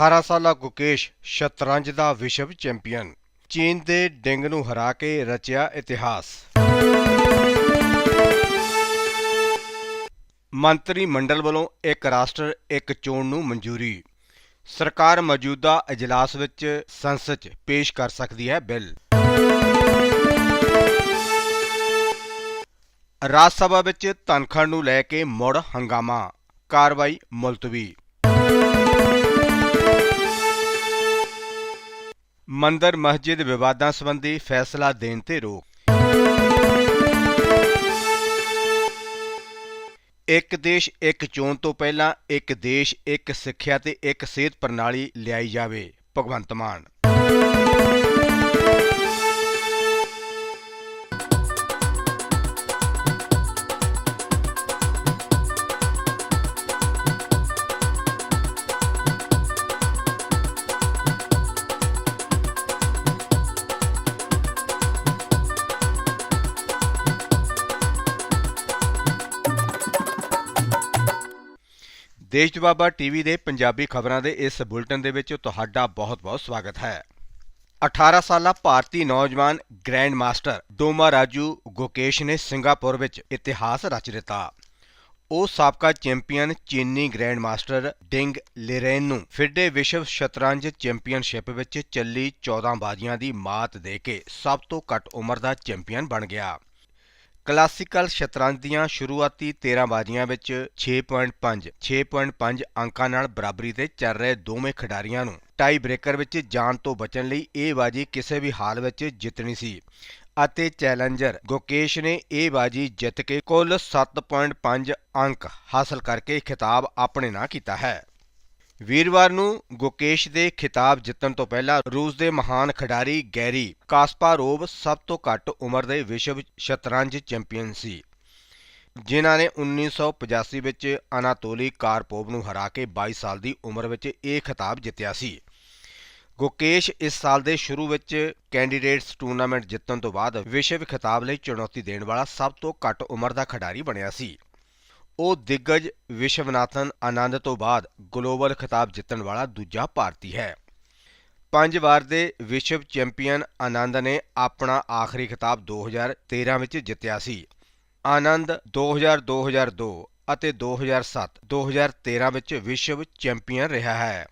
18 ਸਾਲਾ ਗੁਕੇਸ਼ ਸ਼ਤਰੰਜ ਦਾ ਵਿਸ਼ਵ ਚੈਂਪੀਅਨ। ਚੀਨ ਦੇ ਡਿੰਗ ਨੂੰ ਹਰਾ ਕੇ ਰਚਿਆ ਇਤਿਹਾਸ। ਮੰਤਰੀ ਮੰਡਲ ਵੱਲੋਂ ਇੱਕ ਰਾਸ਼ਟਰ, ਇੱਕ ਚੋਣ ਨੂੰ ਮਨਜ਼ੂਰੀ। ਸਰਕਾਰ ਮੌਜੂਦਾ ਇਜਲਾਸ ਵਿੱਚ ਸੰਸਦ 'ਚ ਪੇਸ਼ ਕਰ ਸਕਦੀ ਹੈ ਬਿੱਲ। ਰਾਜ ਸਭਾ ਵਿੱਚ ਧਨਖੜ ਨੂੰ ਲੈ ਕੇ ਮੁੜ ਹੰਗਾਮਾ। ਕਾਰਵਾਈ ਮੁਲਤਵੀ। ਮੰਦਰ ਮਸਜਿਦ ਵਿਵਾਦਾਂ ਸੰਬੰਧੀ ਫੈਸਲਾ ਦੇਣ ਤੇ ਰੋਕ। ਇੱਕ ਦੇਸ਼ ਇੱਕ ਚੋਣ ਤੋਂ ਪਹਿਲਾਂ ਇੱਕ ਦੇਸ਼ ਇੱਕ ਸਿੱਖਿਆ ਤੇ ਇੱਕ ਸਿਹਤ ਪ੍ਰਣਾਲੀ ਲਿਆਈ ਜਾਵੇ। ਭਗਵੰਤ ਮਾਨ ਦੇਸ਼ ਜਵਾਬਾ ਟੀਵੀ ਦੇ ਪੰਜਾਬੀ ਖਬਰਾਂ ਦੇ ਇਸ ਬੁਲਟਨ ਦੇ ਵਿੱਚ ਤੁਹਾਡਾ ਬਹੁਤ-ਬਹੁਤ ਸਵਾਗਤ ਹੈ। 18 ਸਾਲਾ ਭਾਰਤੀ ਨੌਜਵਾਨ ਗ੍ਰੈਂਡ ਮਾਸਟਰ ਡੋਮਾ ਰਾਜੂ ਗੋਕੇਸ਼ ਨੇ ਸਿੰਗਾਪੁਰ ਵਿੱਚ ਇਤਿਹਾਸ ਰਚ ਦਿੱਤਾ। ਉਹ ਸਾਬਕਾ ਚੈਂਪੀਅਨ ਚੀਨੀ ਗ੍ਰੈਂਡ ਮਾਸਟਰ ਡਿੰਗ ਲਿਰੇਨ ਨੂੰ ਫਿਡੇ ਵਿਸ਼ਵ ਸ਼ਤਰੰਜ ਚੈਂਪੀਅਨਸ਼ਿਪ ਵਿੱਚ ਚੱਲੀ 14 ਬਾਜ਼ੀਆਂ ਦੀ ਮਾਤ ਦੇ ਕੇ ਸਭ ਤੋਂ ਘੱਟ ਉਮਰ ਦਾ ਚੈਂਪੀਅਨ ਬਣ ਗਿਆ। ਕਲਾਸੀਕਲ ਸ਼ਤਰੰਜ ਦੀਆਂ ਸ਼ੁਰੂਆਤੀ 13 ਬਾਜ਼ੀਆਂ ਵਿੱਚ 6.5 6.5 ਅੰਕਾਂ ਨਾਲ ਬਰਾਬਰੀ ਤੇ ਚੱਲ ਰਹੇ ਦੋਵੇਂ ਖਿਡਾਰੀਆਂ ਨੂੰ ਟਾਈ ਬ੍ਰੇਕਰ ਵਿੱਚ ਜਾਣ ਤੋਂ ਬਚਣ ਲਈ ਇਹ ਬਾਜ਼ੀ ਕਿਸੇ ਵੀ ਹਾਲ ਵਿੱਚ ਜਿੱਤਣੀ ਸੀ। ਅਤੇ ਚੈਲੰਜਰ ਗੋਕੇਸ਼ ਨੇ ਇਹ ਬਾਜ਼ੀ ਜਿੱਤ ਕੇ ਕੁੱਲ 7.5 ਅੰਕ ਹਾਸਲ ਕਰਕੇ ਖਿਤਾਬ ਆਪਣੇ ਨਾਂ ਕੀਤਾ ਹੈ। ਵੀਰਵਾਰ ਨੂੰ ਗੁਕੇਸ਼ ਦੇ ਖਿਤਾਬ ਜਿੱਤਣ ਤੋਂ ਪਹਿਲਾਂ ਰੂਸ ਦੇ ਮਹਾਨ ਖਿਡਾਰੀ ਗੈਰੀ ਕਾਸਪਾਰੋਵ ਸਭ ਤੋਂ ਘੱਟ ਉਮਰ ਦੇ ਵਿਸ਼ਵ ਸ਼ਤਰੰਜ ਚੈਂਪੀਅਨ ਸੀ, ਜਿਨ੍ਹਾਂ ਨੇ 1985 ਵਿੱਚ ਅਨਾਤੋਲੀ ਕਾਰਪੋਵ ਨੂੰ ਹਰਾ ਕੇ 22 ਸਾਲ ਦੀ ਉਮਰ ਵਿੱਚ ਇਹ ਖਿਤਾਬ ਜਿੱਤਿਆ ਸੀ। ਗੁਕੇਸ਼ ਇਸ ਸਾਲ ਦੇ ਸ਼ੁਰੂ ਵਿੱਚ ਕੈਂਡੀਡੇਟਸ ਟੂਰਨਾਮੈਂਟ ਜਿੱਤਣ ਤੋਂ ਬਾਅਦ ਵਿਸ਼ਵ ਖਿਤਾਬ ਲਈ ਚੁਣੌਤੀ ਦੇਣ ਵਾਲਾ ਸਭ ਤੋਂ ਘੱਟ ਉਮਰ ਦਾ ਖਿਡਾਰੀ ਬਣਿਆ ਸੀ। ਉਹ ਦਿੱਗਜ ਵਿਸ਼ਵਨਾਥਨ ਆਨੰਦ ਤੋਂ ਬਾਅਦ ਗਲੋਬਲ ਖਿਤਾਬ ਜਿੱਤਣ ਵਾਲਾ ਦੂਜਾ ਭਾਰਤੀ ਹੈ। ਪੰਜ ਵਾਰ ਦੇ ਵਿਸ਼ਵ ਚੈਂਪੀਅਨ ਆਨੰਦ ਨੇ ਆਪਣਾ ਆਖਰੀ ਖਿਤਾਬ 2013 ਵਿੱਚ ਜਿੱਤਿਆ ਸੀ। ਆਨੰਦ 2000 2002 ਅਤੇ 2007 2013 ਵਿੱਚ ਵਿਸ਼ਵ ਚੈਂਪੀਅਨ ਰਿਹਾ ਹੈ।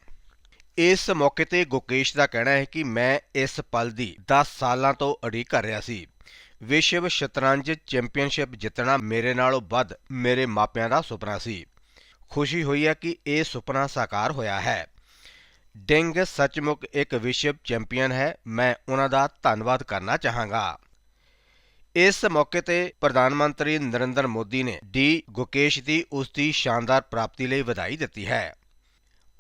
ਇਸ ਮੌਕੇ ਤੇ ਗੁਕੇਸ਼ ਦਾ ਕਹਿਣਾ ਹੈ ਕਿ ਮੈਂ ਇਸ ਪਲ ਦੀ 10 ਸਾਲਾਂ ਤੋਂ ਉਡੀਕ ਕਰ ਰਿਹਾ ਸੀ। ਵਿਸ਼ਵ ਸ਼ਤਰੰਜ ਚੈਂਪੀਅਨਸ਼ਿਪ ਜਿੱਤਣਾ ਮੇਰੇ ਨਾਲੋਂ ਵੱਧ ਮੇਰੇ ਮਾਪਿਆਂ ਦਾ ਸੁਪਨਾ ਸੀ। ਖੁਸ਼ੀ ਹੋਈ ਹੈ ਕਿ ਇਹ ਸੁਪਨਾ ਸਾਕਾਰ ਹੋਇਆ ਹੈ। ਡਿੰਗ ਸੱਚਮੁੱਚ ਇੱਕ ਵਿਸ਼ਵ ਚੈਂਪੀਅਨ ਹੈ। ਮੈਂ ਉਹਨਾਂ ਦਾ ਧੰਨਵਾਦ ਕਰਨਾ ਚਾਹਾਂਗਾ। ਇਸ ਮੌਕੇ ਤੇ ਪ੍ਰਧਾਨ ਮੰਤਰੀ ਨਰਿੰਦਰ ਮੋਦੀ ਨੇ ਡੀ. ਗੁਕੇਸ਼ ਦੀ ਉਸ ਦੀ ਸ਼ਾਨਦਾਰ ਪ੍ਰਾਪਤੀ ਲਈ ਵਧਾਈ ਦਿੱਤੀ ਹੈ।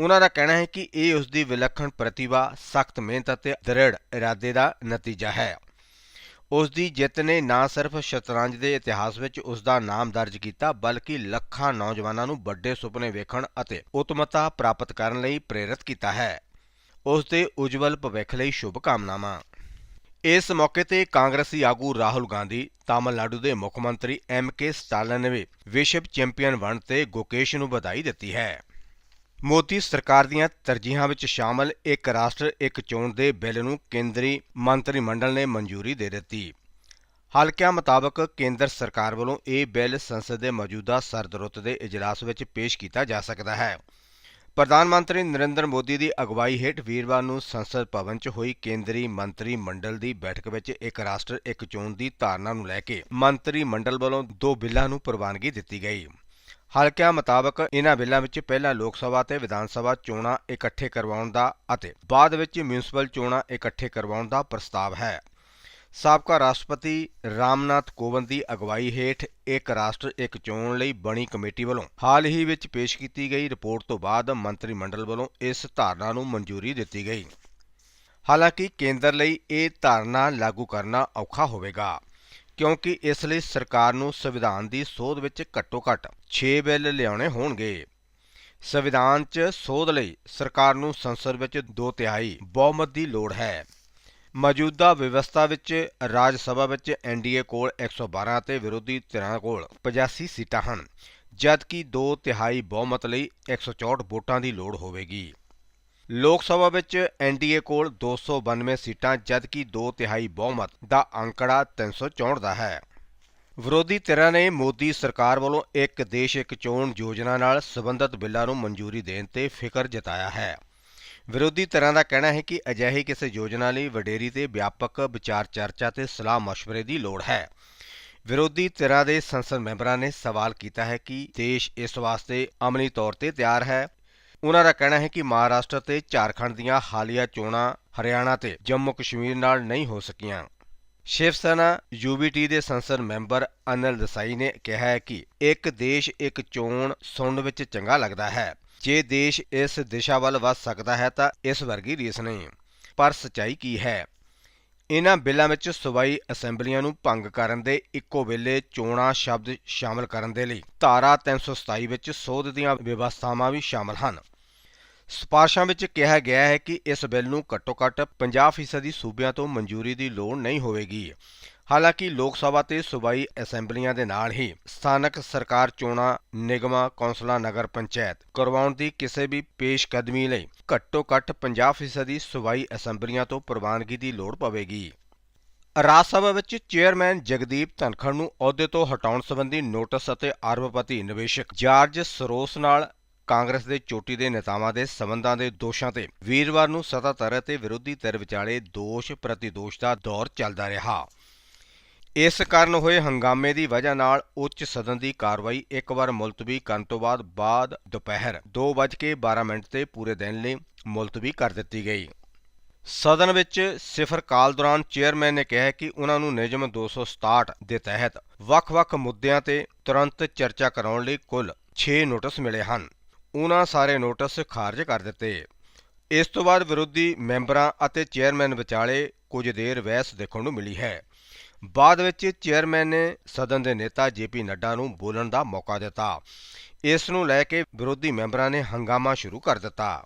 ਉਹਨਾਂ ਦਾ ਕਹਿਣਾ ਹੈ ਕਿ ਇਹ ਉਸ ਦੀ ਵਿਲੱਖਣ ਪ੍ਰਤਿਭਾ, ਸਖਤ ਮਿਹਨਤ ਅਤੇ ਦ੍ਰਿੜ ਇਰਾਦੇ ਦਾ ਨਤੀਜਾ ਹੈ। ਉਸ ਦੀ ਜਿੱਤ ਨੇ ਨਾ ਸਿਰਫ ਸ਼ਤਰੰਜ ਦੇ ਇਤਿਹਾਸ ਵਿੱਚ ਉਸ ਦਾ ਨਾਮ ਦਰਜ ਕੀਤਾ, ਬਲਕਿ ਲੱਖਾਂ ਨੌਜਵਾਨਾਂ ਨੂੰ ਵੱਡੇ ਸੁਪਨੇ ਵੇਖਣ ਅਤੇ ਉਤਮਤਾ ਪ੍ਰਾਪਤ ਕਰਨ ਲਈ ਪ੍ਰੇਰਿਤ ਕੀਤਾ ਹੈ। ਉਸ ਦੇ ਉਜਵਲ ਭਵਿੱਖ ਲਈ ਸ਼ੁਭ ਕਾਮਨਾਵਾਂ ਇਸ ਮੌਕੇ ਤੇ ਕਾਂਗਰਸੀ ਆਗੂ ਰਾਹੁਲ ਗਾਂਧੀ, ਤਾਮਿਲਨਾਡੂ ਦੇ ਮੁੱਖ ਮੰਤਰੀ ਐਮ ਕੇ ਸਟਾਲਿਨ ਨੇ ਵੀ ਵਿਸ਼ਵ ਚੈਂਪੀਅਨ ਬਣ ਤੇ ਗੋਕੇਸ਼ ਨੂੰ ਵਧਾਈ ਦਿੱਤੀ ਹੈ। ਮੋਦੀ ਸਰਕਾਰ ਦੀਆਂ ਤਰਜੀਹਾਂ ਵਿੱਚ ਸ਼ਾਮਲ ਇੱਕ ਰਾਸ਼ਟਰ, ਇੱਕ ਚੋਣ ਦੇ ਬਿੱਲ ਨੂੰ ਕੇਂਦਰੀ ਮੰਤਰੀ ਮੰਡਲ ਨੇ ਮਨਜ਼ੂਰੀ ਦੇ ਦਿੱਤੀ। ਹਲਕਿਆਂ ਮੁਤਾਬਕ ਕੇਂਦਰ ਸਰਕਾਰ ਵੱਲੋਂ ਇਹ ਬਿੱਲ ਸੰਸਦ ਦੇ ਮੌਜੂਦਾ ਸਰਦਰੁੱਤ ਦੇ ਇਜਲਾਸ ਵਿੱਚ ਪੇਸ਼ ਕੀਤਾ ਜਾ ਸਕਦਾ ਹੈ। ਪ੍ਰਧਾਨ ਮੰਤਰੀ ਨਰਿੰਦਰ ਮੋਦੀ ਦੀ ਅਗਵਾਈ ਹੇਠ ਵੀਰਵਾਰ ਨੂੰ ਸੰਸਦ ਭਵਨ 'ਚ ਹੋਈ ਕੇਂਦਰੀ ਮੰਤਰੀ ਮੰਡਲ ਦੀ ਬੈਠਕ ਵਿੱਚ ਇੱਕ ਰਾਸ਼ਟਰ, ਇੱਕ ਚੋਣ ਦੀ ਧਾਰਨਾ ਨੂੰ ਲੈ ਕੇ ਮੰਤਰੀ ਮੰਡਲ ਵੱਲੋਂ ਦੋ ਬਿੱਲਾਂ ਨੂੰ ਪ੍ਰਵਾਨਗੀ ਦਿੱਤੀ ਗਈ। ਹਲਕਿਆਂ ਮੁਤਾਬਕ ਇਹਨਾਂ ਬਿੱਲਾਂ ਵਿੱਚ ਪਹਿਲਾਂ ਲੋਕ ਸਭਾ ਤੇ ਵਿਧਾਨ ਸਭਾ ਚੋਣਾਂ ਇਕੱਠੇ ਕਰਵਾਉਣ ਦਾ ਅਤੇ ਬਾਅਦ ਵਿੱਚ ਮਿਊਨਿਸਪਲ ਚੋਣਾਂ ਇਕੱਠੇ ਕਰਵਾਉਣ ਦਾ ਪ੍ਰਸਤਾਵ ਹੈ। ਸਾਬਕਾ ਰਾਸ਼ਟਰਪਤੀ ਰਾਮਨਾਥ ਕੋਵਿੰਦ ਦੀ ਅਗਵਾਈ ਹੇਠ ਇੱਕ ਰਾਸ਼ਟਰ ਇੱਕ ਚੋਣ ਲਈ ਬਣੀ ਕਮੇਟੀ ਵੱਲੋਂ ਹਾਲ ਹੀ ਵਿੱਚ ਪੇਸ਼ ਕੀਤੀ ਗਈ ਰਿਪੋਰਟ ਤੋਂ ਬਾਅਦ ਮੰਤਰੀ ਮੰਡਲ ਵੱਲੋਂ ਇਸ ਧਾਰਨਾ ਨੂੰ ਮਨਜ਼ੂਰੀ ਦਿੱਤੀ ਗਈ। ਹਾਲਾਂਕਿ ਕੇਂਦਰ ਲਈ ਇਹ ਧਾਰਨਾ ਲਾਗੂ ਕਰਨਾ ਔਖਾ ਹੋਵੇਗਾ। ਕਿਉਂਕਿ ਇਸ ਲਈ ਸਰਕਾਰ ਨੂੰ ਸੰਵਿਧਾਨ ਦੀ ਸੋਧ ਵਿੱਚ ਘੱਟੋ-ਘੱਟ 6 ਬਿੱਲ ਲਿਆਉਣੇ ਹੋਣਗੇ। ਸੰਵਿਧਾਨ 'ਚ ਸੋਧ ਲਈ ਸਰਕਾਰ ਨੂੰ ਸੰਸਦ ਵਿੱਚ 2 ਤਿਹਾਈ ਬਹੁਮਤ ਦੀ ਲੋੜ ਹੈ। ਮੌਜੂਦਾ ਵਿਵਸਥਾ ਵਿੱਚ ਰਾਜ ਸਭਾ ਵਿੱਚ ਐਨਡੀਏ ਕੋਲ 112 ਅਤੇ ਵਿਰੋਧੀ ਧਿਰਾਂ ਕੋਲ 85 ਸੀਟਾਂ ਹਨ, ਜਦਕਿ 2 ਤਿਹਾਈ ਬਹੁਮਤ ਲਈ 164 ਵੋਟਾਂ ਦੀ ਲੋੜ ਹੋਵੇਗੀ। ਲੋਕ ਸਭਾ ਵਿੱਚ ਐਨਡੀਏ ਕੋਲ 292 ਸੀਟਾਂ, ਜਦਕਿ 2 ਤਿਹਾਈ ਬਹੁਮਤ ਦਾ ਅੰਕੜਾ 364 ਦਾ ਹੈ। ਵਿਰੋਧੀ ਧਿਰਾਂ ਨੇ ਮੋਦੀ ਸਰਕਾਰ ਵੱਲੋਂ ਇੱਕ ਦੇਸ਼ ਇੱਕ ਚੋਣ ਯੋਜਨਾ ਨਾਲ ਸੰਬੰਧਿਤ ਬਿੱਲਾਂ ਨੂੰ ਮਨਜ਼ੂਰੀ ਦੇਣ ਤੇ ਫਿਕਰ ਜਤਾਇਆ ਹੈ। ਵਿਰੋਧੀ ਧਿਰਾਂ ਦਾ ਕਹਿਣਾ ਹੈ ਕਿ ਅਜਿਹੀ ਕਿਸੇ ਯੋਜਨਾ ਲਈ ਵਡੇਰੀ ਤੇ ਵਿਆਪਕ ਵਿਚਾਰ ਚਰਚਾ ਤੇ ਸਲਾਹ مشਵਰੇ ਦੀ ਲੋੜ ਹੈ। ਵਿਰੋਧੀ ਧਿਰਾਂ ਦੇ ਸੰਸਦ ਮੈਂਬਰਾਂ ਨੇ ਸਵਾਲ ਕੀਤਾ ਹੈ ਕਿ ਦੇਸ਼ ਇਸ ਵਾਸਤੇ ਅਮਲੀ ਤੌਰ ਤੇ ਤਿਆਰ ਹੈ। ਉਹਨਾਂ ਦਾ ਕਹਿਣਾ ਹੈ ਕਿ ਮਹਾਰਾਸ਼ਟਰ ਤੇ ਝਾਰਖੰਡ ਦੀਆਂ ਹਾਲੀਆ ਚੋਣਾਂ ਹਰਿਆਣਾ ਤੇ ਜੰਮੂ ਕਸ਼ਮੀਰ ਨਾਲ ਨਹੀਂ ਹੋ ਸਕੀਆਂ। ਸ਼ਿਵ ਸੈਨਾ ਯੂਬੀਟੀ ਦੇ ਸੰਸਦ ਮੈਂਬਰ ਅਨਿਲ ਦਸਾਈ ਨੇ ਕਿਹਾ ਹੈ ਕਿ ਇੱਕ ਦੇਸ਼ ਇੱਕ ਚੋਣ ਸੁਣਨ ਵਿੱਚ ਚੰਗਾ ਲੱਗਦਾ ਹੈ। ਜੇ ਦੇਸ਼ ਇਸ ਦਿਸ਼ਾ ਵੱਲ ਵਧ ਸਕਦਾ ਹੈ ਤਾਂ ਇਸ ਵਰਗੀ ਰੀਸ ਨਹੀਂ। ਪਰ ਸਚਾਈ ਕੀ ਹੈ? ਇਨ੍ਹਾਂ ਬਿੱਲਾਂ ਵਿੱਚ ਸੂਬਾਈ ਅਸੈਂਬਲੀਆਂ ਨੂੰ ਭੰਗ ਕਰਨ ਦੇ ਇੱਕੋ ਵੇਲੇ ਚੋਣਾਂ ਸ਼ਬਦ ਸ਼ਾਮਲ ਕਰਨ ਦੇ ਲਈ ਧਾਰਾ 327 ਵਿੱਚ ਸੋਧ ਦੀਆਂ ਵਿਵਸਥਾਵਾਂ ਵੀ ਸ਼ਾਮਲ ਹਨ। ਸਿਫਾਰਸ਼ਾਂ ਵਿੱਚ ਕਿਹਾ ਗਿਆ ਹੈ ਕਿ ਇਸ ਬਿੱਲ ਨੂੰ ਘੱਟੋ-ਘੱਟ 50% ਦੀ ਸੂਬਿਆਂ ਤੋਂ ਮਨਜ਼ੂਰੀ ਦੀ ਲੋੜ ਨਹੀਂ ਹੋਵੇਗੀ। ਹਾਲਾਂਕਿ ਲੋਕ ਸਭਾ ਤੇ ਸੂਬਾਈ ਅਸੈਂਬਲੀਆਂ ਦੇ ਨਾਲ ਹੀ ਸਥਾਨਕ ਸਰਕਾਰ ਚੋਣਾਂ, ਨਿਗਮਾਂ, ਕੌਂਸਲਾਂ, ਨਗਰ ਪੰਚਾਇਤ ਕਰਵਾਉਣ ਦੀ ਕਿਸੇ ਵੀ ਪੇਸ਼ਕਦਮੀ ਲਈ ਘੱਟੋ-ਘੱਟ 50% ਦੀ ਸੂਬਾਈ ਅਸੈਂਬਲੀਆਂ ਤੋਂ ਪ੍ਰਵਾਨਗੀ ਦੀ ਲੋੜ ਪਵੇਗੀ। ਰਾਜ ਸਭਾ ਵਿੱਚ ਚੇਅਰਮੈਨ ਜਗਦੀਪ ਧਨਖੜ ਨੂੰ ਅਹੁਦੇ ਤੋਂ ਹਟਾਉਣ ਸੰਬੰਧੀ ਨੋਟਿਸ ਅਤੇ ਅਰਬਪਤੀ ਨਿਵੇਸ਼ਕ ਜਾਰਜ ਸਰੋਸ ਨਾਲ ਕਾਂਗਰਸ ਦੇ ਚੋਟੀ ਦੇ ਨੇਤਾਵਾਂ ਦੇ ਸਬੰਧਾਂ ਦੇ ਦੋਸ਼ਾਂ ਤੇ ਵੀਰਵਾਰ ਨੂੰ ਸੱਤਾਧਰ ਅਤੇ ਵਿਰੋਧੀ ਧਿਰ ਵਿਚਾਲੇ ਦੋਸ਼ ਪ੍ਰਤੀਦੋਸ਼ ਦਾ ਦੌਰ ਚੱਲਦਾ ਰਿਹਾ। ਇਸ ਕਾਰਨ ਹੋਏ ਹੰਗਾਮੇ ਦੀ ਵਜ੍ਹਾ ਨਾਲ ਉੱਚ ਸਦਨ ਦੀ ਕਾਰਵਾਈ ਇੱਕ ਵਾਰ ਮੁਲਤਵੀ ਕਰਨ ਤੋਂ ਬਾਅਦ ਬਾਅਦ ਦੁਪਹਿਰ 2:12 ਮਿੰਟ ਤੇ ਪੂਰੇ ਦਿਨ ਲਈ ਮੁਲਤਵੀ ਕਰ ਦਿੱਤੀ ਗਈ। ਸਦਨ ਵਿੱਚ ਸਿਫਰ ਕਾਲ ਦੌਰਾਨ ਚੇਅਰਮੈਨ ਨੇ ਕਿਹਾ ਕਿ ਉਹਨਾਂ ਨੂੰ ਨਿਯਮ 267 ਦੇ ਤਹਿਤ ਵੱਖ-ਵੱਖ ਮੁੱਦਿਆਂ ਤੇ ਤੁਰੰਤ ਚਰਚਾ ਕਰਾਉਣ ਲਈ ਕੁੱਲ 6 ਨੋਟਿਸ ਮਿਲੇ ਹਨ। ਉਹਨਾਂ ਸਾਰੇ ਨੋਟਿਸ ਖਾਰਜ ਕਰ ਦਿੱਤੇ। ਇਸ ਤੋਂ ਬਾਅਦ ਵਿਰੋਧੀ ਮੈਂਬਰਾਂ ਅਤੇ ਚੇਅਰਮੈਨ ਵਿਚਾਲੇ ਕੁਝ ਦੇਰ ਬਹਿਸ ਦੇਖਣ ਨੂੰ ਮਿਲੀ ਹੈ। ਬਾਅਦ ਵਿੱਚ ਚੇਅਰਮੈਨ ਨੇ ਸਦਨ ਦੇ ਨੇਤਾ ਜੇਪੀ ਨੱਡਾ ਨੂੰ ਬੋਲਣ ਦਾ ਮੌਕਾ ਦਿੱਤਾ। ਇਸ ਨੂੰ ਲੈ ਕੇ ਵਿਰੋਧੀ ਮੈਂਬਰਾਂ ਨੇ ਹੰਗਾਮਾ ਸ਼ੁਰੂ ਕਰ ਦਿੱਤਾ।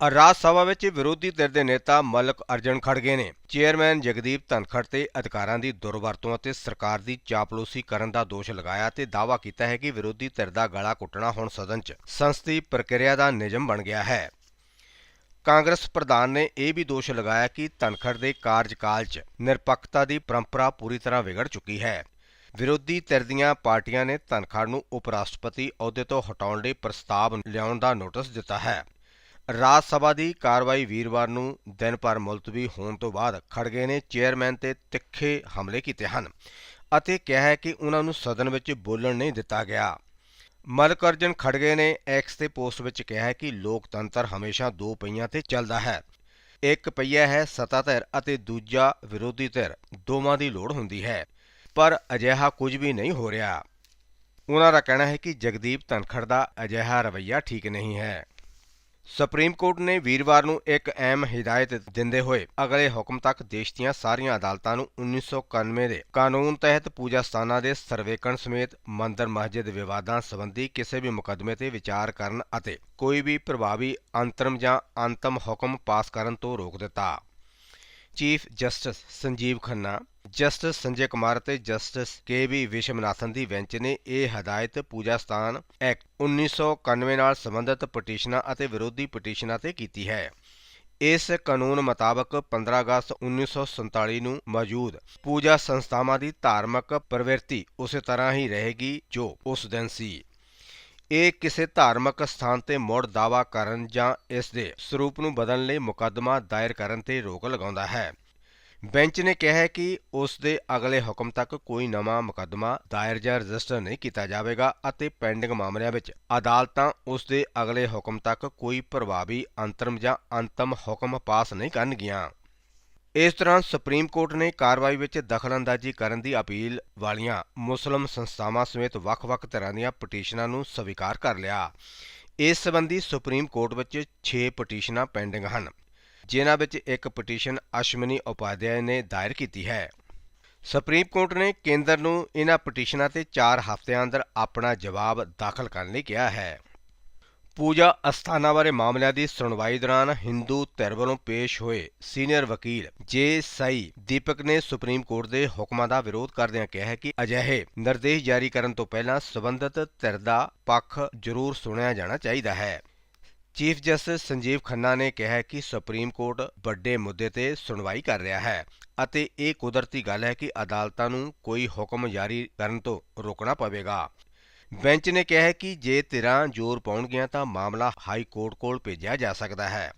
ਰਾਜ ਸਭਾ ਵਿੱਚ ਵਿਰੋਧੀ ਧਿਰ ਦੇ ਨੇਤਾ ਮਲਕ ਅਰਜਨ ਖੜਗੇ ਨੇ। ਚੇਅਰਮੈਨ ਜਗਦੀਪ ਧਨਖੜ ਤੇ ਅਧਿਕਾਰਾਂ ਦੀ ਦੁਰਵਰਤੋਂ ਅਤੇ ਸਰਕਾਰ ਦੀ ਚਾਪਲੂਸੀ ਕਰਨ ਦਾ ਦੋਸ਼ ਲਗਾਇਆ ਤੇ ਦਾਅਵਾ ਕੀਤਾ ਹੈ ਕਿ ਵਿਰੋਧੀ ਧਿਰ ਦਾ ਗਲਾ ਘੁੱਟਣਾ ਹੁਣ ਸਦਨ 'ਚ ਸੰਸਦੀ ਪ੍ਰਕਿਰਿਆ ਦਾ ਨਿਯਮ ਬਣ ਗਿਆ ਹੈ। ਕਾਂਗਰਸ ਪ੍ਰਧਾਨ ਨੇ ਇਹ ਵੀ ਦੋਸ਼ ਲਗਾਇਆ ਕਿ ਧਨਖੜ ਦੇ ਕਾਰਜਕਾਲ 'ਚ ਨਿਰਪੱਖਤਾ ਦੀ ਪਰੰਪਰਾ ਪੂਰੀ ਤਰ੍ਹਾਂ ਵਿਗੜ ਚੁੱਕੀ ਹੈ। ਵਿਰੋਧੀ ਧਿਰ ਦੀਆਂ ਪਾਰਟੀਆਂ ਨੇ ਧਨਖੜ ਨੂੰ ਉਪ ਰਾਸ਼ਟਰਪਤੀ ਅਹੁਦੇ ਤੋਂ ਹਟਾਉਣ ਲਈ ਪ੍ਰਸਤਾਵ ਲਿਆਉਣ ਦਾ ਨੋਟਿਸ ਦਿੱਤਾ ਹੈ। ਰਾਜ ਸਭਾ ਦੀ ਕਾਰਵਾਈ ਵੀਰਵਾਰ ਨੂੰ ਦਿਨ ਭਰ ਮੁਲਤਵੀ ਹੋਣ ਤੋਂ ਬਾਅਦ ਖੜਗੇ ਨੇ ਚੇਅਰਮੈਨ ਤੇ ਤਿੱਖੇ ਹਮਲੇ ਕੀਤੇ ਹਨ ਅਤੇ ਕਿਹਾ ਹੈ ਕਿ ਉਹਨਾਂ ਨੂੰ ਸਦਨ ਵਿੱਚ ਬੋਲਣ ਨਹੀਂ ਦਿੱਤਾ ਗਿਆ। ਮਲਕ ਅਰਜਨ ਖੜਗੇ ਨੇ ਐਕਸ ਤੇ ਪੋਸਟ ਵਿੱਚ ਕਿਹਾ ਹੈ ਕਿ ਲੋਕਤੰਤਰ ਹਮੇਸ਼ਾ ਦੋ ਪਹੀਆਂ ਤੇ ਚੱਲਦਾ ਹੈ। ਇੱਕ ਪਹੀਆ ਹੈ ਸੱਤਾਧਿਰ ਅਤੇ ਦੂਜਾ ਵਿਰੋਧੀ ਧਿਰ, ਦੋਵਾਂ ਦੀ ਲੋੜ ਹੁੰਦੀ ਹੈ। ਪਰ ਅਜਿਹਾ ਕੁਝ ਵੀ ਨਹੀਂ ਹੋ ਰਿਹਾ। ਉਹਨਾਂ ਦਾ ਕਹਿਣਾ ਹੈ ਕਿ ਜਗਦੀਪ ਧਨਖੜ ਦਾ ਅਜਿਹਾ ਰਵੱਈਆ ਠੀਕ ਨਹੀਂ ਹੈ। ਸੁਪਰੀਮ ਕੋਰਟ ਨੇ ਵੀਰਵਾਰ ਨੂੰ ਇੱਕ ਅਹਿਮ ਹਿਦਾਇਤ ਦਿੰਦੇ ਹੋਏ ਅਗਲੇ ਹੁਕਮ ਤੱਕ ਦੇਸ਼ ਦੀਆਂ ਸਾਰੀਆਂ ਅਦਾਲਤਾਂ ਨੂੰ 1991 ਦੇ ਕਾਨੂੰਨ ਤਹਿਤ ਪੂਜਾ ਸਥਾਨਾਂ ਦੇ ਸਰਵੇਖਣ ਸਮੇਤ ਮੰਦਰ ਮਸਜਿਦ ਵਿਵਾਦਾਂ ਸੰਬੰਧੀ ਕਿਸੇ ਵੀ ਮੁਕੱਦਮੇ ਤੇ ਵਿਚਾਰ ਕਰਨ ਅਤੇ ਕੋਈ ਵੀ ਪ੍ਰਭਾਵੀ ਅੰਤਰਮ ਜਾਂ ਅੰਤਮ ਹੁਕਮ ਪਾਸ ਕਰਨ ਤੋਂ ਰੋਕ ਦਿੱਤਾ। Chief justice Sanjiv Khanna justice Sanjay Kumar ਅਤੇ ਜਸਟਿਸ ਕੇ ਵੀ ਵਿਸ਼ਵਨਾਥਨ ਦੀ ਬੈਂਚ ਨੇ ਇਹ ਹਦਾਇਤ ਪੂਜਾ ਸਥਾਨ ਐਕਟ 1991 ਨਾਲ ਸੰਬੰਧਿਤ ਪਟੀਸ਼ਨਾਂ ਅਤੇ ਵਿਰੋਧੀ ਪਟੀਸ਼ਨਾਂ ਤੇ ਕੀਤੀ ਹੈ। ਇਸ ਕਾਨੂੰਨ ਮੁਤਾਬਕ 15 ਅਗਸਤ 1947 ਨੂੰ ਮੌਜੂਦ ਪੂਜਾ ਸੰਸਥਾਵਾਂ ਦੀ ਧਾਰਮਿਕ ਪ੍ਰਵਿਰਤੀ ਉਸੇ ਤਰ੍ਹਾਂ ਹੀ ਰਹੇਗੀ ਜੋ ਉਸ ਦਿਨ ਸੀ। ਇਹ ਕਿਸੇ ਧਾਰਮਿਕ ਸਥਾਨ ਤੇ ਮੁੜ ਦਾਵਾ ਕਰਨ ਜਾਂ ਇਸ ਦੇ ਸਰੂਪ ਨੂੰ ਬਦਲਣ ਲਈ ਮੁਕੱਦਮਾ ਦਾਇਰ ਕਰਨ ਤੇ ਰੋਕ ਲਗਾਉਂਦਾ ਹੈ। ਬੈਂਚ ਨੇ ਕਿਹਾ ਹੈ ਕਿ ਉਸ ਦੇ ਅਗਲੇ ਹੁਕਮ ਤੱਕ ਕੋਈ ਨਵਾਂ ਮੁਕੱਦਮਾ ਦਾਇਰ ਜਾਂ ਰਜਿਸਟਰ ਨਹੀਂ ਕੀਤਾ ਜਾਵੇਗਾ ਅਤੇ ਪੈਂਡਿੰਗ ਮਾਮਲਿਆਂ ਵਿੱਚ ਅਦਾਲਤਾਂ ਉਸ ਦੇ ਅਗਲੇ ਹੁਕਮ ਤੱਕ ਕੋਈ ਪ੍ਰਭਾਵੀ ਅੰਤਰਮ ਜਾਂ ਅੰਤਮ ਹੁਕਮ ਪਾਸ ਨਹੀਂ ਕਰਨਗੀਆਂ। ਇਸ ਦੌਰਾਨ ਸੁਪਰੀਮ ਕੋਰਟ ਨੇ ਕਾਰਵਾਈ ਵਿੱਚ ਦਖਲਅੰਦਾਜ਼ੀ ਕਰਨ ਦੀ ਅਪੀਲ ਵਾਲੀਆਂ ਮੁਸਲਮ ਸੰਸਥਾਵਾਂ ਸਮੇਤ ਵੱਖ-ਵੱਖ ਤਰ੍ਹਾਂ ਦੀਆਂ ਪਟੀਸ਼ਨਾਂ ਨੂੰ ਸਵੀਕਾਰ ਕਰ ਲਿਆ। ਇਸ ਸੰਬੰਧੀ ਸੁਪਰੀਮ ਕੋਰਟ ਵਿੱਚ 6 ਪਟੀਸ਼ਨਾਂ ਪੈਂਡਿੰਗ ਹਨ। ਜਿਨ੍ਹਾਂ ਵਿੱਚ ਇੱਕ ਪਟੀਸ਼ਨ ਅਸ਼ਮਨੀ ਉਪਾਧਿਆਏ ਨੇ ਦਾਇਰ ਕੀਤੀ ਹੈ। ਸੁਪਰੀਮ ਕੋਰਟ ਨੇ ਕੇਂਦਰ ਨੂੰ ਇਹਨਾਂ ਪਟੀਸ਼ਨਾਂ ਤੇ 4 ਹਫ਼ਤਿਆਂ ਅੰਦਰ ਆਪਣਾ ਜਵਾਬ ਦਾਖਲ ਕਰਨ ਲਈ ਕਿਹਾ ਹੈ। ਪੂਜਾ ਅਸਥਾਨਾਂ ਬਾਰੇ ਮਾਮਲਿਆਂ ਦੀ ਸੁਣਵਾਈ ਦੌਰਾਨ ਹਿੰਦੂ ਧਿਰ ਵੱਲੋਂ ਪੇਸ਼ ਹੋਏ ਸੀਨੀਅਰ ਵਕੀਲ ਜੇ ਸਾਈ ਦੀਪਕ ਨੇ ਸੁਪਰੀਮ ਕੋਰਟ ਦੇ ਹੁਕਮਾਂ ਦਾ ਵਿਰੋਧ ਕਰਦਿਆਂ ਕਿਹਾ ਹੈ ਕਿ ਅਜਿਹੇ ਨਿਰਦੇਸ਼ ਜਾਰੀ ਕਰਨ ਤੋਂ ਪਹਿਲਾਂ ਸਬੰਧਤ ਧਿਰ ਦਾ ਪੱਖ ਜ਼ਰੂਰ ਸੁਣਿਆ ਜਾਣਾ ਚਾਹੀਦਾ ਹੈ। ਚੀਫ ਜਸਟਿਸ ਸੰਜੀਵ ਖੰਨਾ ਨੇ ਕਿਹਾ ਕਿ ਸੁਪਰੀਮ ਕੋਰਟ ਵੱਡੇ ਮੁੱਦੇ ਤੇ ਸੁਣਵਾਈ ਕਰ ਰਿਹਾ ਹੈ ਅਤੇ ਇਹ ਕੁਦਰਤੀ ਗੱਲ ਹੈ ਕਿ ਅਦਾਲਤਾਂ ਨੂੰ ਕੋਈ ਹੁਕਮ ਜਾਰੀ ਕਰਨ ਤੋਂ ਰੋਕਣਾ ਪਵੇਗਾ। ਬੈਂਚ ਨੇ ਕਿਹਾ ਹੈ ਕਿ ਜੇ ਧਿਰਾਂ ਜ਼ੋਰ ਪਾਉਣਗੀਆਂ ਤਾਂ ਮਾਮਲਾ ਹਾਈ ਕੋਰਟ ਕੋਲ ਭੇਜਿਆ ਜਾ ਸਕਦਾ ਹੈ।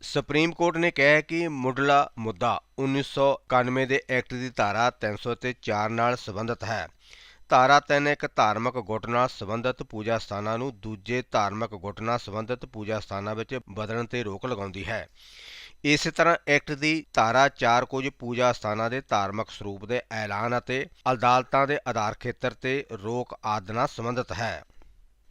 ਸੁਪਰੀਮ ਕੋਰਟ ਨੇ ਕਿਹਾ ਕਿ ਮੁੱਢਲਾ ਮੁੱਦਾ 1991 ਦੇ ਐਕਟ ਦੀ ਧਾਰਾ 300 ਤੇ 4 ਨਾਲ ਸੰਬੰਧਿਤ ਹੈ। ਧਾਰਾ 3 ਇੱਕ ਧਾਰਮਿਕ ਗੁੱਟ ਨਾਲ ਸੰਬੰਧਿਤ ਪੂਜਾ ਸਥਾਨਾਂ ਨੂੰ ਦੂਜੇ ਧਾਰਮਿਕ ਗੁੱਟ ਨਾਲ ਸੰਬੰਧਿਤ ਪੂਜਾ ਸਥਾਨਾਂ ਵਿੱਚ ਬਦਲਣ ਤੇ ਰੋਕ ਲਗਾਉਂਦੀ ਹੈ। ਇਸੇ ਤਰ੍ਹਾਂ ਐਕਟ ਦੀ ਧਾਰਾ 4 ਕੁਝ ਪੂਜਾ ਸਥਾਨਾਂ ਦੇ ਧਾਰਮਿਕ ਸਰੂਪ ਦੇ ਐਲਾਨ ਅਤੇ ਅਦਾਲਤਾਂ ਦੇ ਆਧਾਰ ਖੇਤਰ ਤੇ ਰੋਕ ਆਦਿ ਨਾਲ ਸੰਬੰਧਿਤ ਹੈ।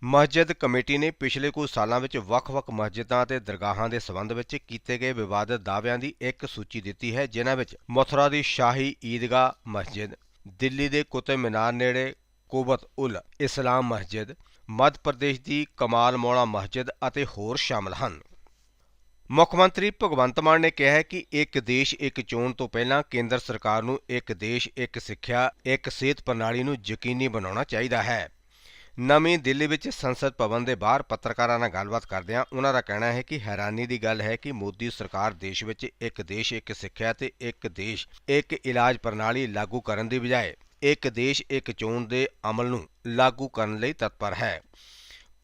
ਮਸਜਿਦ ਕਮੇਟੀ ਨੇ ਪਿਛਲੇ ਕੁਝ ਸਾਲਾਂ ਵਿੱਚ ਵੱਖ-ਵੱਖ ਮਸਜਿਦਾਂ ਅਤੇ ਦਰਗਾਹਾਂ ਦੇ ਸੰਬੰਧ ਵਿੱਚ ਕੀਤੇ ਗਏ ਵਿਵਾਦਤ ਦਾਅਵਿਆਂ ਦੀ ਇੱਕ ਸੂਚੀ ਦਿੱਤੀ ਹੈ, ਜਿਨ੍ਹਾਂ ਵਿੱਚ ਮਥੁਰਾ ਦੀ ਸ਼ਾਹੀ ਈਦਗਾਹ ਮਸਜਿਦ ਦਿੱਲੀ ਦੇ ਕੁਤਬ ਮੀਨਾਰ ਨੇੜੇ ਕੁਬਤ ਉਲ ਇਸਲਾਮ ਮਸਜਿਦ, ਮੱਧ ਪ੍ਰਦੇਸ਼ ਦੀ ਕਮਾਲ ਮੌਲਾ ਮਸਜਿਦ ਅਤੇ ਹੋਰ ਸ਼ਾਮਲ ਹਨ। ਮੁੱਖ ਮੰਤਰੀ ਭਗਵੰਤ ਮਾਨ ਨੇ ਕਿਹਾ ਹੈ ਕਿ ਇੱਕ ਦੇਸ਼ ਇੱਕ ਚੋਣ ਤੋਂ ਪਹਿਲਾਂ ਕੇਂਦਰ ਸਰਕਾਰ ਨੂੰ ਇੱਕ ਦੇਸ਼ ਇੱਕ ਸਿੱਖਿਆ, ਇੱਕ ਸਿਹਤ ਪ੍ਰਣਾਲੀ ਨੂੰ ਯਕੀਨੀ ਬਣਾਉਣਾ ਚਾਹੀਦਾ ਹੈ। ਨਵੀਂ ਦਿੱਲੀ ਵਿੱਚ ਸੰਸਦ ਭਵਨ ਦੇ ਬਾਹਰ ਪੱਤਰਕਾਰਾਂ ਨਾਲ ਗੱਲਬਾਤ ਕਰਦਿਆਂ ਉਹਨਾਂ ਦਾ ਕਹਿਣਾ ਹੈ ਕਿ ਹੈਰਾਨੀ ਦੀ ਗੱਲ ਹੈ ਕਿ ਮੋਦੀ ਸਰਕਾਰ ਦੇਸ਼ ਵਿੱਚ ਇੱਕ ਦੇਸ਼, ਇੱਕ ਸਿੱਖਿਆ ਤੇ ਇੱਕ ਦੇਸ਼, ਇੱਕ ਇਲਾਜ ਪ੍ਰਣਾਲੀ ਲਾਗੂ ਕਰਨ ਦੀ ਬਜਾਏ ਇੱਕ ਦੇਸ਼, ਇੱਕ ਚੋਣ ਦੇ ਅਮਲ ਨੂੰ ਲਾਗੂ ਕਰਨ ਲਈ ਤਤਪਰ ਹੈ।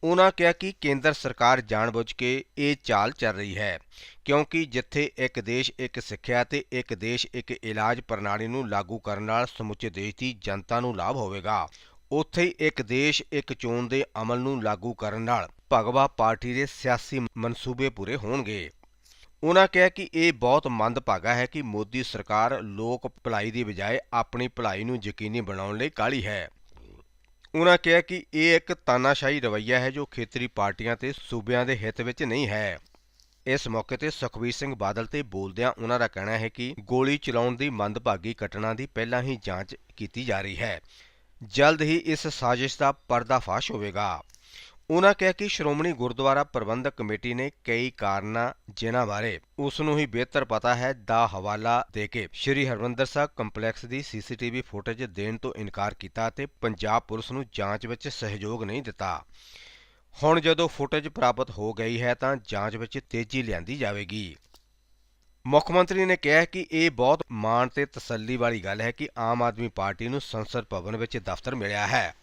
ਉਹਨਾਂ ਕਿਹਾ ਕਿ ਕੇਂਦਰ ਸਰਕਾਰ ਜਾਣਬੁੱਝ ਕੇ ਇਹ ਚਾਲ ਚੱਲ ਰਹੀ ਹੈ, ਕਿਉਂਕਿ ਜਿੱਥੇ ਇੱਕ ਦੇਸ਼, ਇੱਕ ਸਿੱਖਿਆ ਤੇ ਇੱਕ ਦੇਸ਼, ਇੱਕ ਇਲਾਜ ਪ੍ਰਣਾਲੀ ਨੂੰ ਲਾਗੂ ਕਰਨ ਨਾਲ ਸਮੁੱਚੇ ਦੇਸ਼ ਦੀ ਜਨਤਾ ਨੂੰ ਲਾਭ ਹੋਵੇਗਾ ਉੱਥੇ ਹੀ ਇੱਕ ਦੇਸ਼ ਇੱਕ ਚੋਣ ਦੇ ਅਮਲ ਨੂੰ ਲਾਗੂ ਕਰਨ ਨਾਲ ਭਗਵਾ ਪਾਰਟੀ ਦੇ ਸਿਆਸੀ ਮਨਸੂਬੇ ਪੂਰੇ ਹੋਣਗੇ। ਉਹਨਾਂ ਕਿਹਾ ਕਿ ਇਹ ਬਹੁਤ ਮੰਦਭਾਗਾ ਹੈ ਕਿ ਮੋਦੀ ਸਰਕਾਰ ਲੋਕ ਭਲਾਈ ਦੀ ਬਜਾਏ ਆਪਣੀ ਭਲਾਈ ਨੂੰ ਯਕੀਨੀ ਬਣਾਉਣ ਲਈ ਕਾਹਲੀ ਹੈ। ਉਹਨਾਂ ਕਿਹਾ ਕਿ ਇਹ ਇੱਕ ਤਾਨਾਸ਼ਾਹੀ ਰਵੱਈਆ ਹੈ ਜੋ ਖੇਤਰੀ ਪਾਰਟੀਆਂ ਤੇ ਸੂਬਿਆਂ ਦੇ ਹਿੱਤ ਵਿੱਚ ਨਹੀਂ ਹੈ। ਇਸ ਮੌਕੇ ਤੇ ਸੁਖਬੀਰ ਸਿੰਘ ਬਾਦਲ ਤੇ ਬੋਲਦਿਆਂ ਉਹਨਾਂ ਦਾ ਕਹਿਣਾ ਹੈ ਕਿ ਗੋਲੀ ਚਲਾਉਣ ਦੀ ਮੰਦਭਾਗੀ ਘਟਨਾ ਦੀ ਪਹਿਲਾਂ ਹੀ ਜਾਂਚ ਕੀਤੀ ਜਾ ਰਹੀ ਹੈ। ਜਲਦ ਹੀ ਇਸ ਸਾਜ਼ਿਸ਼ ਦਾ ਪਰਦਾਫਾਸ਼ ਹੋਵੇਗਾ। ਉਹਨਾਂ ਕਿਹਾ ਕਿ ਸ਼੍ਰੋਮਣੀ ਗੁਰਦੁਆਰਾ ਪ੍ਰਬੰਧਕ ਕਮੇਟੀ ਨੇ ਕਈ ਕਾਰਨਾਂ ਜਿਨ੍ਹਾਂ ਬਾਰੇ ਉਸ ਨੂੰ ਹੀ ਬਿਹਤਰ ਪਤਾ ਹੈ ਦਾ ਹਵਾਲਾ ਦੇ ਕੇ ਸ਼੍ਰੀ ਹਰਮੰਦਰ ਸਾਹਿਬ ਕੰਪਲੈਕਸ ਦੀ ਸੀਸੀਟੀਵੀ ਫੁਟੇਜ ਦੇਣ ਤੋਂ ਇਨਕਾਰ ਕੀਤਾ ਤੇ ਪੰਜਾਬ ਪੁਲਿਸ ਨੂੰ ਜਾਂਚ ਵਿੱਚ ਸਹਿਯੋਗ ਨਹੀਂ ਦਿੱਤਾ। ਹੁਣ ਜਦੋਂ ਫੁਟੇਜ ਪ੍ਰਾਪਤ ਹੋ ਗਈ ਹੈ ਤਾਂ ਜਾਂਚ ਵਿੱਚ ਤੇਜ਼ੀ ਲਿਆਂਦੀ ਜਾਵੇਗੀ। ਮੁੱਖ ਮੰਤਰੀ ਨੇ ਕਿਹਾ ਕਿ ਇਹ ਬਹੁਤ ਮਾਣ ਤੇ ਤਸੱਲੀ ਵਾਲੀ ਗੱਲ ਹੈ ਕਿ ਆਮ ਆਦਮੀ ਪਾਰਟੀ ਨੂੰ ਸੰਸਦ ਭਵਨ ਵਿੱਚ ਦਫ਼ਤਰ ਮਿਲਿਆ ਹੈ।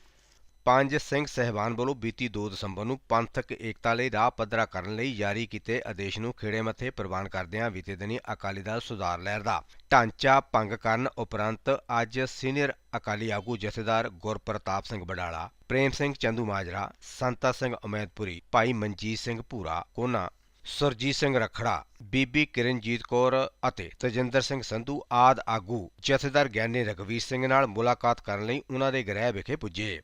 ਪੰਜ ਸਿੰਘ ਸਹਿਬਾਨ ਵੱਲੋਂ ਬੀਤੀ 2 ਦਸੰਬਰ ਨੂੰ ਪੰਥਕ ਏਕਤਾ ਲਈ ਰਾਹ ਪੱਧਰਾ ਕਰਨ ਲਈ ਜਾਰੀ ਕੀਤੇ ਆਦੇਸ਼ ਨੂੰ ਖੇੜੇ ਮੱਥੇ ਪ੍ਰਵਾਨ ਕਰਦਿਆਂ ਬੀਤੇ ਦਿਨੀ ਅਕਾਲੀ ਦਲ ਸੁਧਾਰ ਲਹਿਰ ਦਾ ਢਾਂਚਾ ਭੰਗ ਕਰਨ ਉਪਰੰਤ ਅੱਜ ਸੀਨੀਅਰ ਅਕਾਲੀ ਆਗੂ ਜਥੇਦਾਰ ਗੁਰਪ੍ਰਤਾਪ ਸਿੰਘ ਬਡਾਲਾ, ਪ੍ਰੇਮ ਸਿੰਘ ਚੰਦੂ ਮਾਜਰਾ, ਸੰਤਾ ਸਿੰਘ ਉਮੈਦਪੁਰੀ, ਭਾਈ ਮਨਜੀਤ ਸਿੰਘ ਭੂਰਾ, ਕੋਨਾ ਸੁਰਜੀਤ ਸਿੰਘ ਰਖੜਾ, ਬੀਬੀ ਕਿਰਨਜੀਤ ਕੌਰ ਅਤੇ ਤਜਿੰਦਰ ਸਿੰਘ ਸੰਧੂ ਆਦ ਆਗੂ ਜਥੇਦਾਰ ਗਿਆਨੀ ਰਘਵੀਰ ਸਿੰਘ ਨਾਲ ਮੁਲਾਕਾਤ ਕਰਨ ਲਈ ਉਹਨਾਂ ਦੇ ਗ੍ਰਹਿ ਵਿਖੇ ਪੁੱਜੇ।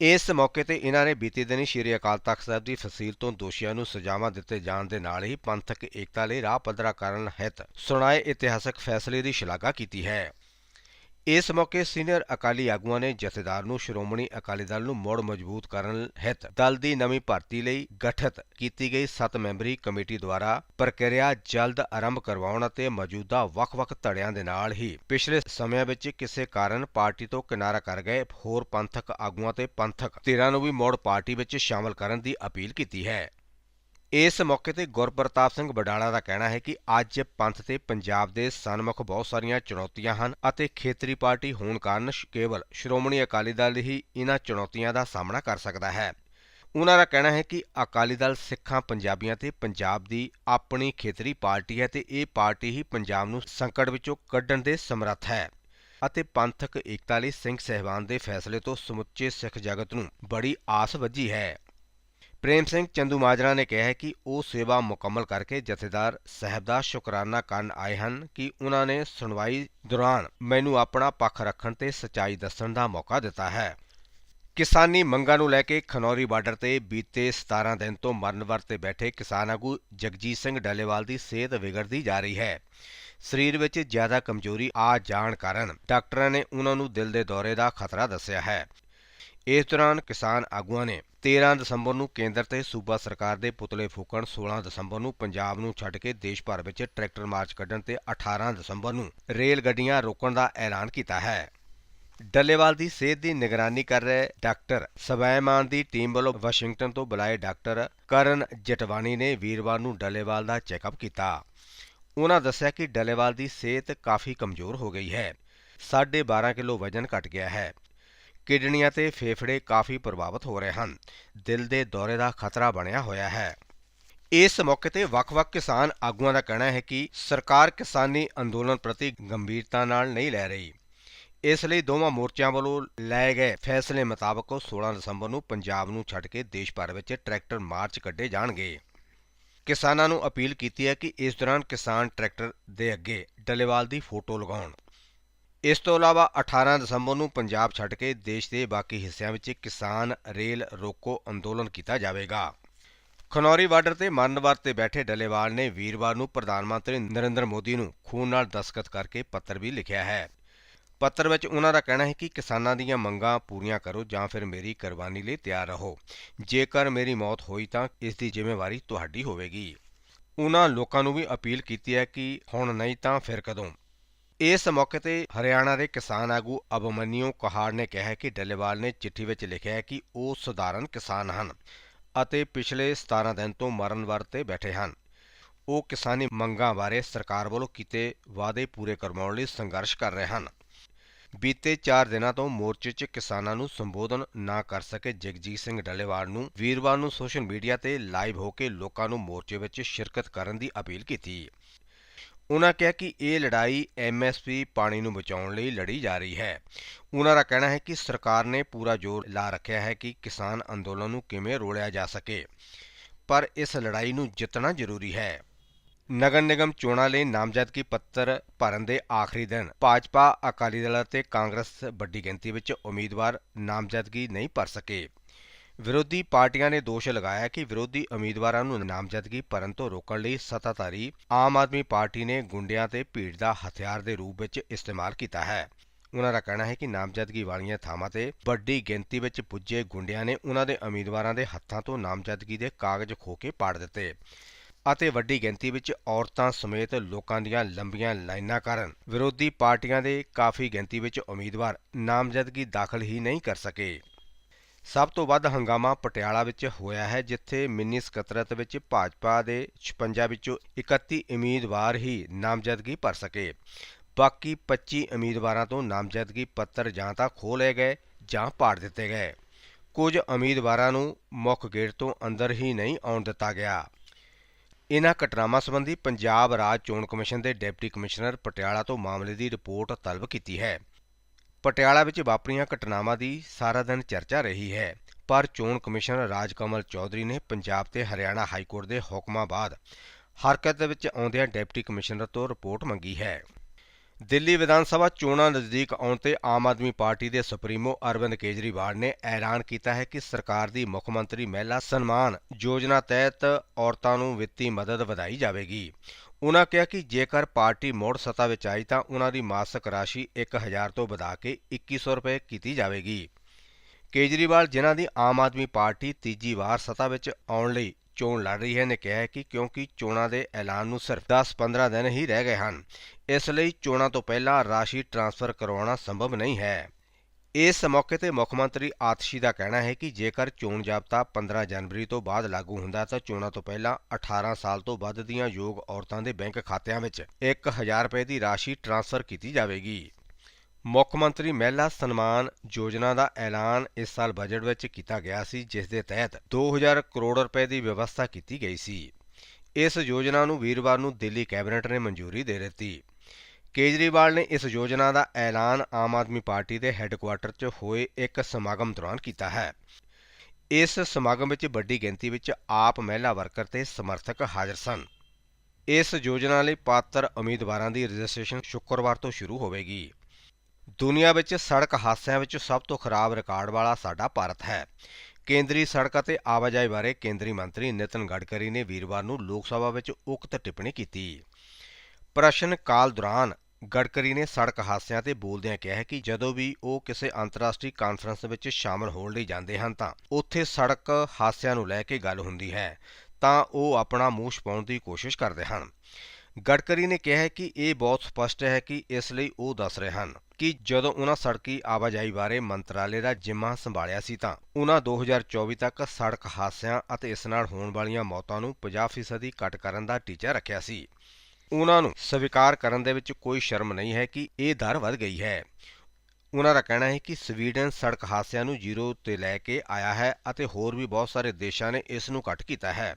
ਇਸ ਮੌਕੇ ਤੇ ਇਹਨਾਂ ਨੇ ਬੀਤੇ ਦਿਨੀ ਸ਼੍ਰੀ ਅਕਾਲ ਤਖਤ ਸਾਹਿਬ ਦੀ ਫਸੀਲ ਤੋਂ ਦੋਸ਼ੀਆਂ ਨੂੰ ਸਜ਼ਾਵਾਂ ਦਿੱਤੇ ਜਾਣ ਦੇ ਨਾਲ ਹੀ ਪੰਥਕ ਏਕਤਾ ਲਈ ਰਾਹ ਪੱਧਰਾ ਕਰਨ ਹਿੱਤ ਸੁਣਾਏ ਇਤਿਹਾਸਕ ਫੈਸਲੇ ਦੀ ਸ਼ਲਾਘਾ ਕੀਤੀ ਹੈ। ਇਸ ਮੌਕੇ ਸੀਨੀਅਰ ਅਕਾਲੀ ਆਗੂਆਂ ਨੇ ਜਥੇਦਾਰ ਨੂੰ ਸ਼੍ਰੋਮਣੀ ਅਕਾਲੀ ਦਲ ਨੂੰ ਮੁੜ ਮਜ਼ਬੂਤ ਕਰਨ ਹਿੱਤ ਦਲ ਦੀ ਨਵੀਂ ਭਰਤੀ ਲਈ ਗਠਿਤ ਕੀਤੀ ਗਈ 7 ਮੈਂਬਰੀ ਕਮੇਟੀ ਦੁਆਰਾ ਪ੍ਰਕਿਰਿਆ ਜਲਦ ਆਰੰਭ ਕਰਵਾਉਣ ਅਤੇ ਮੌਜੂਦਾ ਵੱਖ-ਵੱਖ ਧੜਿਆਂ ਦੇ ਨਾਲ ਹੀ ਪਿਛਲੇ ਸਮਿਆਂ ਵਿੱਚ ਕਿਸੇ ਕਾਰਨ ਪਾਰਟੀ ਤੋਂ ਕਿਨਾਰਾ ਕਰ ਗਏ ਹੋਰ ਪੰਥਕ ਆਗੂਆਂ ਤੇ ਪੰਥਕ ਧਿਰਾਂ ਨੂੰ ਵੀ ਮੁੜ ਪਾਰਟੀ ਵਿੱਚ ਸ਼ਾਮਲ ਕਰਨ ਦੀ ਅਪੀਲ ਕੀਤੀ ਹੈ। ਇਸ ਮੌਕੇ ਤੇ ਗੁਰਪ੍ਰਤਾਪ ਸਿੰਘ ਬਡਾਲਾ ਦਾ ਕਹਿਣਾ ਹੈ ਕਿ ਅੱਜ ਪੰਥ ਤੇ ਪੰਜਾਬ ਦੇ ਸਨਮੁਖ ਬਹੁਤ ਸਾਰੀਆਂ ਚੁਣੌਤੀਆਂ ਹਨ ਅਤੇ ਖੇਤਰੀ ਪਾਰਟੀ ਹੋਣ ਕਾਰਨ ਕੇਵਲ ਸ਼੍ਰੋਮਣੀ ਅਕਾਲੀ ਦਲ ਹੀ ਇਹਨਾਂ ਚੁਣੌਤੀਆਂ ਦਾ ਸਾਹਮਣਾ ਕਰ ਸਕਦਾ ਹੈ। ਉਹਨਾਂ ਦਾ ਕਹਿਣਾ ਹੈ ਕਿ ਅਕਾਲੀ ਦਲ ਸਿੱਖਾਂ ਪੰਜਾਬੀਆਂ ਤੇ ਪੰਜਾਬ ਦੀ ਆਪਣੀ ਖੇਤਰੀ ਪਾਰਟੀ ਹੈ ਤੇ ਇਹ ਪਾਰਟੀ ਹੀ ਪੰਜਾਬ ਨੂੰ ਸੰਕਟ ਵਿੱਚੋਂ ਕੱਢਣ ਦੇ ਸਮਰੱਥ ਹੈ ਅਤੇ ਪੰਥਕ ਏਕਤਾ ਲਈ ਸਿੰਘ ਸਹਿਬਾਨ ਦੇ ਫੈਸਲੇ ਤੋਂ ਸਮੁੱਚੇ ਸਿੱਖ ਜਗਤ ਨੂੰ ਬੜੀ ਆਸ ਵੱਜੀ ਹੈ। ਪ੍ਰੇਮ ਸਿੰਘ ਚੰਦੂ ਮਾਜਰਾ ਨੇ ਕਿਹਾ ਕਿ ਉਹ ਸੇਵਾ ਮੁਕੰਮਲ ਕਰਕੇ ਜਥੇਦਾਰ ਸਾਹਿਬ ਦਾ ਸ਼ੁਕਰਾਨਾ ਕਰਨ ਆਏ ਹਨ ਕਿ ਉਹਨਾਂ ਨੇ ਸੁਣਵਾਈ ਦੌਰਾਨ ਮੈਨੂੰ ਆਪਣਾ ਪੱਖ ਰੱਖਣ ਤੇ ਸਚਾਈ ਦੱਸਣ ਦਾ ਮੌਕਾ ਦਿੱਤਾ ਹੈ। ਕਿਸਾਨੀ ਮੰਗਾਂ ਨੂੰ ਲੈ ਕੇ ਖਨੌਰੀ ਬਾਰਡਰ ਤੇ ਬੀਤੇ 17 ਦਿਨ ਤੋਂ ਮਰਨ ਵਰਤ ਤੇ ਬੈਠੇ ਕਿਸਾਨ ਆਗੂ ਜਗਜੀਤ ਸਿੰਘ ਡੱਲੇਵਾਲ ਦੀ ਸਿਹਤ ਵਿਗੜਦੀ ਜਾ ਰਹੀ ਹੈ। ਸਰੀਰ ਵਿੱਚ ਜ਼ਿਆਦਾ ਕਮਜ਼ੋਰੀ ਆ ਜਾਣ ਕਾਰਨ ਡਾਕਟਰਾਂ ਨੇ ਉਹਨਾਂ ਨੂੰ ਦਿਲ ਦੇ ਦੌਰੇ ਦਾ ਖਤਰਾ ਦੱਸਿਆ ਹੈ। ਇਸ ਦੌਰਾਨ ਕਿਸਾਨ ਆਗੂਆਂ ਨੇ 13 ਦਸੰਬਰ ਨੂੰ ਕੇਂਦਰ ਤੇ ਸੂਬਾ ਸਰਕਾਰ ਦੇ ਪੁਤਲੇ ਫੂਕਣ 16 ਦਸੰਬਰ ਨੂੰ ਪੰਜਾਬ ਨੂੰ ਛੱਡ ਕੇ ਦੇਸ਼ ਭਰ ਵਿੱਚ ਟਰੈਕਟਰ ਮਾਰਚ ਕੱਢਣ ਤੇ 18 ਦਸੰਬਰ ਨੂੰ ਰੇਲ ਗੱਡੀਆਂ ਰੋਕਣ ਦਾ ਐਲਾਨ ਕੀਤਾ ਹੈ। ਡੱਲੇਵਾਲ ਦੀ ਸਿਹਤ ਦੀ ਨਿਗਰਾਨੀ ਕਰ ਰਹੇ ਡਾਕਟਰ ਸਵੈਮਾਨ ਦੀ ਟੀਮ ਵੱਲੋਂ ਵਾਸ਼ਿੰਗਟਨ ਤੋਂ ਬੁਲਾਏ ਡਾਕਟਰ ਕਰਨ ਜਟਵਾਨੀ ਨੇ ਵੀਰਵਾਰ ਨੂੰ ਡੱਲੇਵਾਲ ਦਾ ਚੈੱਕਅਪ ਕੀਤਾ। ਉਹਨਾਂ ਦੱਸਿਆ ਕਿ ਡੱਲੇਵਾਲ ਦੀ ਸਿਹਤ ਕਾਫੀ ਕਮਜ਼ੋਰ ਹੋ ਗਈ ਹੈ। 12.5 ਕਿਲੋ ਵਜ਼ਨ ਘਟ ਗਿਆ ਹੈ। ਕਿਡਨੀਆਂ ਤੇ ਫੇਫੜੇ ਕਾਫੀ ਪ੍ਰਭਾਵਿਤ ਹੋ ਰਹੇ ਹਨ। ਦਿਲ ਦੇ ਦੌਰੇ ਦਾ ਖਤਰਾ ਬਣਿਆ ਹੋਇਆ ਹੈ। ਇਸ ਮੌਕੇ ਤੇ ਵੱਖ-ਵੱਖ ਕਿਸਾਨ ਆਗੂਆਂ ਦਾ ਕਹਿਣਾ ਹੈ ਕਿ ਸਰਕਾਰ ਕਿਸਾਨੀ ਅੰਦੋਲਨ ਪ੍ਰਤੀ ਗੰਭੀਰਤਾ ਨਾਲ ਨਹੀਂ ਲੈ ਰਹੀ। ਇਸ ਲਈ ਦੋਵਾਂ ਮੋਰਚਿਆਂ ਵੱਲੋਂ ਲਏ ਗਏ ਫੈਸਲੇ ਮੁਤਾਬਕ 16 ਦਸੰਬਰ ਨੂੰ ਪੰਜਾਬ ਨੂੰ ਛੱਡ ਕੇ ਦੇਸ਼ ਭਰ ਵਿੱਚ ਟਰੈਕਟਰ ਮਾਰਚ ਕੱਢੇ ਜਾਣਗੇ। ਕਿਸਾਨਾਂ ਨੂੰ ਅਪੀਲ ਕੀਤੀ ਹੈ ਕਿ ਇਸ ਦੌਰਾਨ ਕਿਸਾਨ ਟਰੈਕਟਰ ਦੇ ਅੱਗੇ ਡੱਲੇਵਾਲ ਦੀ ਫੋਟੋ ਲਗਾਉਣ। ਇਸ ਤੋਂ ਇਲਾਵਾ 18 ਦਸੰਬਰ ਨੂੰ ਪੰਜਾਬ ਛੱਡ ਕੇ ਦੇਸ਼ ਦੇ ਬਾਕੀ ਹਿੱਸਿਆਂ ਵਿੱਚ ਕਿਸਾਨ ਰੇਲ ਰੋਕੋ ਅੰਦੋਲਨ ਕੀਤਾ ਜਾਵੇਗਾ। ਖਨੌਰੀ ਬਾਰਡਰ ਤੇ ਮਰਨਵਾਰ ਤੇ ਬੈਠੇ ਡੱਲੇਵਾਲ ਨੇ ਵੀਰਵਾਰ ਨੂੰ ਪ੍ਰਧਾਨ ਮੰਤਰੀ ਨਰਿੰਦਰ ਮੋਦੀ ਨੂੰ ਖੂਨ ਨਾਲ ਦਸਤਖਤ ਕਰਕੇ ਪੱਤਰ ਵੀ ਲਿਖਿਆ ਹੈ। ਪੱਤਰ ਵਿੱਚ ਉਹਨਾਂ ਦਾ ਕਹਿਣਾ ਹੈ ਕਿ ਕਿਸਾਨਾਂ ਦੀਆਂ ਮੰਗਾਂ ਪੂਰੀਆਂ ਕਰੋ ਜਾਂ ਫਿਰ ਮੇਰੀ ਕੁਰਬਾਨੀ ਲਈ ਤਿਆਰ ਰਹੋ। ਜੇਕਰ ਮੇਰੀ ਮੌਤ ਹੋਈ ਤਾਂ ਇਸ ਦੀ ਜ਼ਿੰਮੇਵਾਰੀ ਤੁਹਾਡੀ ਹੋਵੇਗੀ। ਉਹਨਾਂ ਲੋਕਾਂ ਨੂੰ ਵੀ ਅਪੀਲ ਕੀਤੀ ਹੈ ਕਿ ਹੁਣ ਨਹੀਂ ਤਾਂ ਫਿਰ ਕਦੋਂ? ਇਸ ਮੌਕੇ ਤੇ ਹਰਿਆਣਾ ਦੇ ਕਿਸਾਨ ਆਗੂ ਅਬਮਨਿਊ ਕਹਾੜ ਨੇ ਕਿਹਾ ਕਿ ਡੱਲੇਵਾਲ ਨੇ ਚਿੱਠੀ ਵਿੱਚ ਲਿਖਿਆ ਹੈ ਕਿ ਉਹ ਸਧਾਰਨ ਕਿਸਾਨ ਹਨ ਅਤੇ ਪਿਛਲੇ 17 ਦਿਨ ਤੋਂ ਮਰਨ ਵਰ ਤੇ ਬੈਠੇ ਹਨ। ਉਹ ਕਿਸਾਨੀ ਮੰਗਾਂ ਬਾਰੇ ਸਰਕਾਰ ਵੱਲੋਂ ਕੀਤੇ ਵਾਅਦੇ ਪੂਰੇ ਕਰਵਾਉਣ ਲਈ ਸੰਘਰਸ਼ ਕਰ ਰਹੇ ਹਨ। ਬੀਤੇ 4 ਦਿਨਾਂ ਤੋਂ ਮੋਰਚੇ 'ਚ ਕਿਸਾਨਾਂ ਨੂੰ ਸੰਬੋਧਨ ਨਾ ਕਰ ਸਕੇ ਜਗਜੀਤ ਸਿੰਘ ਡੱਲੇਵਾਲ ਨੂੰ ਵੀਰਵਾਰ ਨੂੰ ਸੋਸ਼ਲ ਮੀਡੀਆ ਤੇ ਲਾਈਵ ਹੋ ਕੇ ਲੋਕਾਂ ਨੂੰ ਮੋਰਚੇ ਵਿੱਚ ਸ਼ਿਰਕਤ ਕਰਨ ਦੀ ਅਪੀਲ ਕੀਤੀ। ਉਨ੍ਹਾਂ ਕਿਹਾ ਕਿ ਇਹ ਲੜਾਈ ਐਮਐਸਪੀ ਪਾਣੀ ਨੂੰ ਬਚਾਉਣ ਲਈ ਲੜੀ ਜਾ ਰਹੀ ਹੈ। ਉਹਨਾਂ ਦਾ ਕਹਿਣਾ ਹੈ ਕਿ ਸਰਕਾਰ ਨੇ ਪੂਰਾ ਜ਼ੋਰ ਲਾ ਰੱਖਿਆ ਹੈ ਕਿ ਕਿਸਾਨ ਅੰਦੋਲਨ ਨੂੰ ਕਿਵੇਂ ਰੋਲਿਆ ਜਾ ਸਕੇ। ਪਰ ਇਸ ਲੜਾਈ ਨੂੰ ਜਿੱਤਣਾ ਜ਼ਰੂਰੀ ਹੈ। ਨਗਰ ਨਿਗਮ ਚੋਣਾਂ ਲਈ ਨਾਮਜ਼ਦਗੀ ਪੱਤਰ ਭਰਨ ਦੇ ਆਖਰੀ ਦਿਨ ਭਾਜਪਾ ਅਕਾਲੀ ਦਲ ਅਤੇ ਕਾਂਗਰਸ ਵੱਡੀ ਗਿਣਤੀ ਵਿੱਚ ਉਮੀਦਵਾਰ ਨਾਮਜ਼ਦਗੀ ਨਹੀਂ ਭਰ ਸਕੇ। ਵਿਰੋਧੀ ਪਾਰਟੀਆਂ ਨੇ ਦੋਸ਼ ਲਗਾਇਆ ਕਿ ਵਿਰੋਧੀ ਉਮੀਦਵਾਰਾਂ ਨੂੰ ਨਾਮਜ਼ਦਗੀ ਭਰਨ ਤੋਂ ਰੋਕਣ ਲਈ ਸੱਤਾਧਾਰੀ ਆਮ ਆਦਮੀ ਪਾਰਟੀ ਨੇ ਗੁੰਡਿਆਂ ਤੇ ਭੀੜ ਦਾ ਹਥਿਆਰ ਦੇ ਰੂਪ ਵਿੱਚ ਇਸਤੇਮਾਲ ਕੀਤਾ ਹੈ। ਉਹਨਾਂ ਦਾ ਕਹਿਣਾ ਹੈ ਕਿ ਨਾਮਜ਼ਦਗੀ ਵਾਲੀਆਂ ਥਾਵਾਂ ਤੇ ਵੱਡੀ ਗਿਣਤੀ ਵਿੱਚ ਪੁੱਜੇ ਗੁੰਡਿਆਂ ਨੇ ਉਨ੍ਹਾਂ ਦੇ ਉਮੀਦਵਾਰਾਂ ਦੇ ਹੱਥਾਂ ਤੋਂ ਨਾਮਜ਼ਦਗੀ ਦੇ ਕਾਗਜ਼ ਖੋਹ ਕੇ ਪਾੜ ਦਿੱਤੇ ਅਤੇ ਵੱਡੀ ਗਿਣਤੀ ਵਿੱਚ ਔਰਤਾਂ ਸਮੇਤ ਲੋਕਾਂ ਦੀਆਂ ਲੰਬੀਆਂ ਲਾਈਨਾਂ ਕਾਰਨ ਵਿਰੋਧੀ ਪਾਰਟੀਆਂ ਦੇ ਕਾਫੀ ਗਿਣਤੀ ਵਿੱਚ ਉਮੀਦਵਾਰ ਨਾਮਜ਼ਦਗੀ ਦਾਖਲ ਹੀ ਨਹੀਂ ਕਰ ਸਕੇ। ਸਭ ਤੋਂ ਵੱਧ ਹੰਗਾਮਾ ਪਟਿਆਲਾ ਵਿੱਚ ਹੋਇਆ ਹੈ, ਜਿੱਥੇ ਮਿੰਨੀ ਸਕੱਤਰਤ ਵਿੱਚ ਭਾਜਪਾ ਦੇ 56 ਵਿੱਚੋਂ 31 ਉਮੀਦਵਾਰ ਹੀ ਨਾਮਜ਼ਦਗੀ ਭਰ ਸਕੇ। ਬਾਕੀ 25 ਉਮੀਦਵਾਰਾਂ ਤੋਂ ਨਾਮਜ਼ਦਗੀ ਪੱਤਰ ਜਾਂ ਤਾਂ ਖੋਹ ਲਏ ਗਏ ਜਾਂ ਪਾੜ ਦਿੱਤੇ ਗਏ। ਕੁਝ ਉਮੀਦਵਾਰਾਂ ਨੂੰ ਮੁੱਖ ਗੇਟ ਤੋਂ ਅੰਦਰ ਹੀ ਨਹੀਂ ਆਉਣ ਦਿੱਤਾ ਗਿਆ। ਇਨ੍ਹਾਂ ਘਟਨਾਵਾਂ ਸੰਬੰਧੀ ਪੰਜਾਬ ਰਾਜ ਚੋਣ ਕਮਿਸ਼ਨ ਦੇ ਡਿਪਟੀ ਕਮਿਸ਼ਨਰ ਪਟਿਆਲਾ ਤੋਂ ਮਾਮਲੇ ਦੀ ਰਿਪੋਰਟ ਤਲਬ ਕੀਤੀ ਹੈ। ਪਟਿਆਲਾ ਵਿੱਚ ਵਾਪਰੀਆਂ ਘਟਨਾਵਾਂ ਦੀ ਸਾਰਾ ਦਿਨ ਚਰਚਾ ਰਹੀ ਹੈ। ਪਰ ਚੋਣ ਕਮਿਸ਼ਨਰ ਰਾਜਕਮਲ ਚੌਧਰੀ ਨੇ ਪੰਜਾਬ ਤੇ ਹਰਿਆਣਾ ਹਾਈ ਕੋਰਟ ਦੇ ਹੁਕਮਾਂ ਬਾਅਦ ਹਰਕਤ ਵਿੱਚ ਆਉਂਦਿਆਂ ਡਿਪਟੀ ਕਮਿਸ਼ਨਰ ਤੋਂ ਰਿਪੋਰਟ ਮੰਗੀ ਹੈ। ਦਿੱਲੀ ਵਿਧਾਨ ਸਭਾ ਚੋਣਾਂ ਨਜ਼ਦੀਕ ਆਉਣ ਤੇ ਆਮ ਆਦਮੀ ਪਾਰਟੀ ਦੇ ਸੁਪਰੀਮੋ ਅਰਵਿੰਦ ਕੇਜਰੀਵਾਲ ਨੇ ਐਲਾਨ ਕੀਤਾ ਹੈ ਕਿ ਸਰਕਾਰ ਦੀ ਮੁੱਖ ਮੰਤਰੀ ਮਹਿਲਾ ਸਨਮਾਨ ਯੋਜਨਾ ਤਹਿਤ ਔਰਤਾਂ ਨੂੰ ਵਿੱਤੀ ਮਦਦ ਵਧਾਈ ਜਾਵੇਗੀ। ਉਨ੍ਹਾਂ ਕਿਹਾ ਕਿ ਜੇਕਰ ਪਾਰਟੀ ਮੁੜ ਸੱਤਾ ਵਿੱਚ ਆਈ ਤਾਂ ਉਨ੍ਹਾਂ ਦੀ ਮਾਸਕ ਰਾਸ਼ੀ 1000 ਤੋਂ ਵਧਾ ਕੇ 2100 ਰੁਪਏ ਕੀਤੀ ਜਾਵੇਗੀ। ਕੇਜਰੀਵਾਲ, ਜਿਨ੍ਹਾਂ ਦੀ ਆਮ ਆਦਮੀ ਪਾਰਟੀ ਤੀਜੀ ਵਾਰ ਸੱਤਾ ਵਿੱਚ ਆਉਣ ਲਈ ਚੋਣ ਲੜ ਰਹੀ ਹੈ, ਨੇ ਕਿਹਾ ਕਿ ਕਿਉਂਕਿ ਚੋਣਾਂ ਦੇ ਐਲਾਨ ਨੂੰ ਸਿਰਫ 10-15 ਦਿਨ ਹੀ ਰਹਿ ਗਏ ਹਨ, ਇਸ ਲਈ ਚੋਣਾਂ ਤੋਂ ਪਹਿਲਾਂ ਰਾਸ਼ੀ ਟ੍ਰਾਂਸਫਰ ਕਰਵਾਉਣਾ ਸੰਭਵ ਨਹੀਂ ਹੈ। ਇਸ ਮੌਕੇ ਤੇ ਮੁੱਖ ਮੰਤਰੀ ਆਤਸ਼ੀ ਦਾ ਕਹਿਣਾ ਹੈ ਕਿ ਜੇਕਰ ਚੋਣ ਜ਼ਾਬਤਾ 15 ਜਨਵਰੀ ਤੋਂ ਬਾਅਦ ਲਾਗੂ ਹੁੰਦਾ ਤਾਂ ਚੋਣਾਂ ਤੋਂ ਪਹਿਲਾਂ 18 ਸਾਲ ਤੋਂ ਵੱਧ ਦੀਆਂ ਯੋਗ ਔਰਤਾਂ ਦੇ ਬੈਂਕ ਖਾਤਿਆਂ ਵਿੱਚ 1000 ਰੁਪਏ ਦੀ ਰਾਸ਼ੀ ਟ੍ਰਾਂਸਫਰ ਕੀਤੀ ਜਾਵੇਗੀ। ਮੁੱਖ ਮੰਤਰੀ ਮਹਿਲਾ ਸਨਮਾਨ ਯੋਜਨਾ ਦਾ ਐਲਾਨ ਇਸ ਸਾਲ ਬਜਟ ਵਿੱਚ ਕੀਤਾ ਗਿਆ ਸੀ, ਜਿਸ ਦੇ ਤਹਿਤ 2000 ਕਰੋੜ ਰੁਪਏ ਦੀ ਵਿਵਸਥਾ ਕੀਤੀ ਗਈ ਸੀ। ਇਸ ਯੋਜਨਾ ਨੂੰ ਵੀਰਵਾਰ ਨੂੰ ਦਿੱਲੀ ਕੈਬਨਿਟ ਨੇ ਮਨਜ਼ੂਰੀ ਦੇ ਦਿੱਤੀ। ਕੇਜਰੀਵਾਲ ਨੇ ਇਸ ਯੋਜਨਾ ਦਾ ਐਲਾਨ ਆਮ ਆਦਮੀ ਪਾਰਟੀ ਦੇ ਹੈੱਡਕੁਆਰਟਰ 'ਚ ਹੋਏ ਇੱਕ ਸਮਾਗਮ ਦੌਰਾਨ ਕੀਤਾ ਹੈ। ਇਸ ਸਮਾਗਮ ਵਿੱਚ ਵੱਡੀ ਗਿਣਤੀ ਵਿੱਚ ਆਪ ਮਹਿਲਾ ਵਰਕਰ ਤੇ ਸਮਰਥਕ ਹਾਜ਼ਰ ਸਨ। ਇਸ ਯੋਜਨਾ ਲਈ ਪਾਤਰ ਉਮੀਦਵਾਰਾਂ ਦੀ ਰਜਿਸਟ੍ਰੇਸ਼ਨ ਸ਼ੁੱਕਰਵਾਰ ਤੋਂ ਸ਼ੁਰੂ ਹੋਵੇਗੀ। ਦੁਨੀਆ ਵਿੱਚ ਸੜਕ ਹਾਦਸਿਆਂ ਵਿੱਚ ਸਭ ਤੋਂ ਖਰਾਬ ਰਿਕਾਰਡ ਵਾਲਾ ਸਾਡਾ ਭਾਰਤ ਹੈ। ਕੇਂਦਰੀ ਸੜਕ ਅਤੇ ਆਵਾਜਾਈ ਬਾਰੇ ਕੇਂਦਰੀ ਮੰਤਰੀ ਨਿਤਨ ਗਡਕਰੀ ਨੇ ਵੀਰਵਾਰ ਨੂੰ ਲੋਕ ਸਭਾ ਵਿੱਚ ਉਕਤ ਟਿੱਪਣੀ ਕੀਤੀ। ਪ੍ਰਸ਼ਨ ਕਾਲ ਦੌਰਾਨ ਗਡਕਰੀ ਨੇ ਸੜਕ ਹਾਦਸਿਆਂ ਤੇ ਬੋਲਦਿਆਂ ਕਿਹਾ ਹੈ ਕਿ ਜਦੋਂ ਵੀ ਉਹ ਕਿਸੇ ਅੰਤਰਰਾਸ਼ਟਰੀ ਕਾਨਫਰੰਸ ਵਿੱਚ ਸ਼ਾਮਲ ਹੋਣ ਲਈ ਜਾਂਦੇ ਹਨ ਤਾਂ ਉੱਥੇ ਸੜਕ ਹਾਦਸਿਆਂ ਨੂੰ ਲੈ ਕੇ ਗੱਲ ਹੁੰਦੀ ਹੈ, ਤਾਂ ਉਹ ਆਪਣਾ ਮੂੰਹ ਛਪਾਉਣ ਦੀ ਕੋਸ਼ਿਸ਼ ਕਰਦੇ ਹਨ। ਗਡਕਰੀ ਨੇ ਕਿਹਾ ਕਿ ਇਹ ਬਹੁਤ ਸਪਸ਼ਟ ਹੈ ਕਿ ਇਸ ਲਈ ਉਹ ਦੱਸ ਰਹੇ ਹਨ ਕਿ ਜਦੋਂ ਉਹਨਾਂ ਸੜਕੀ ਆਵਾਜਾਈ ਬਾਰੇ ਮੰਤਰਾਲੇ ਦਾ ਜਿੰਮਾ ਸੰਭਾਲਿਆ ਸੀ ਤਾਂ ਉਹਨਾਂ 2024 ਤੱਕ ਸੜਕ ਹਾਦਸਿਆਂ ਅਤੇ ਇਸ ਨਾਲ ਹੋਣ ਵਾਲੀਆਂ ਮੌਤਾਂ ਨੂੰ 50% ਘੱਟ ਕਰਨ ਦਾ ਟੀਚਾ ਰੱਖਿਆ ਸੀ। ਉਹਨਾਂ ਨੂੰ ਸਵੀਕਾਰ ਕਰਨ ਦੇ ਵਿੱਚ ਕੋਈ ਸ਼ਰਮ ਨਹੀਂ ਹੈ ਕਿ ਇਹ ਦਰ ਵੱਧ ਗਈ ਹੈ। ਉਹਨਾਂ ਦਾ ਕਹਿਣਾ ਹੈ ਕਿ ਸਵੀਡਨ ਸੜਕ ਹਾਦਸਿਆਂ ਨੂੰ ਜ਼ੀਰੋ ਤੇ ਲੈ ਕੇ ਆਇਆ ਹੈ ਅਤੇ ਹੋਰ ਵੀ ਬਹੁਤ ਸਾਰੇ ਦੇਸ਼ਾਂ ਨੇ ਇਸ ਨੂੰ ਘੱਟ ਕੀਤਾ ਹੈ।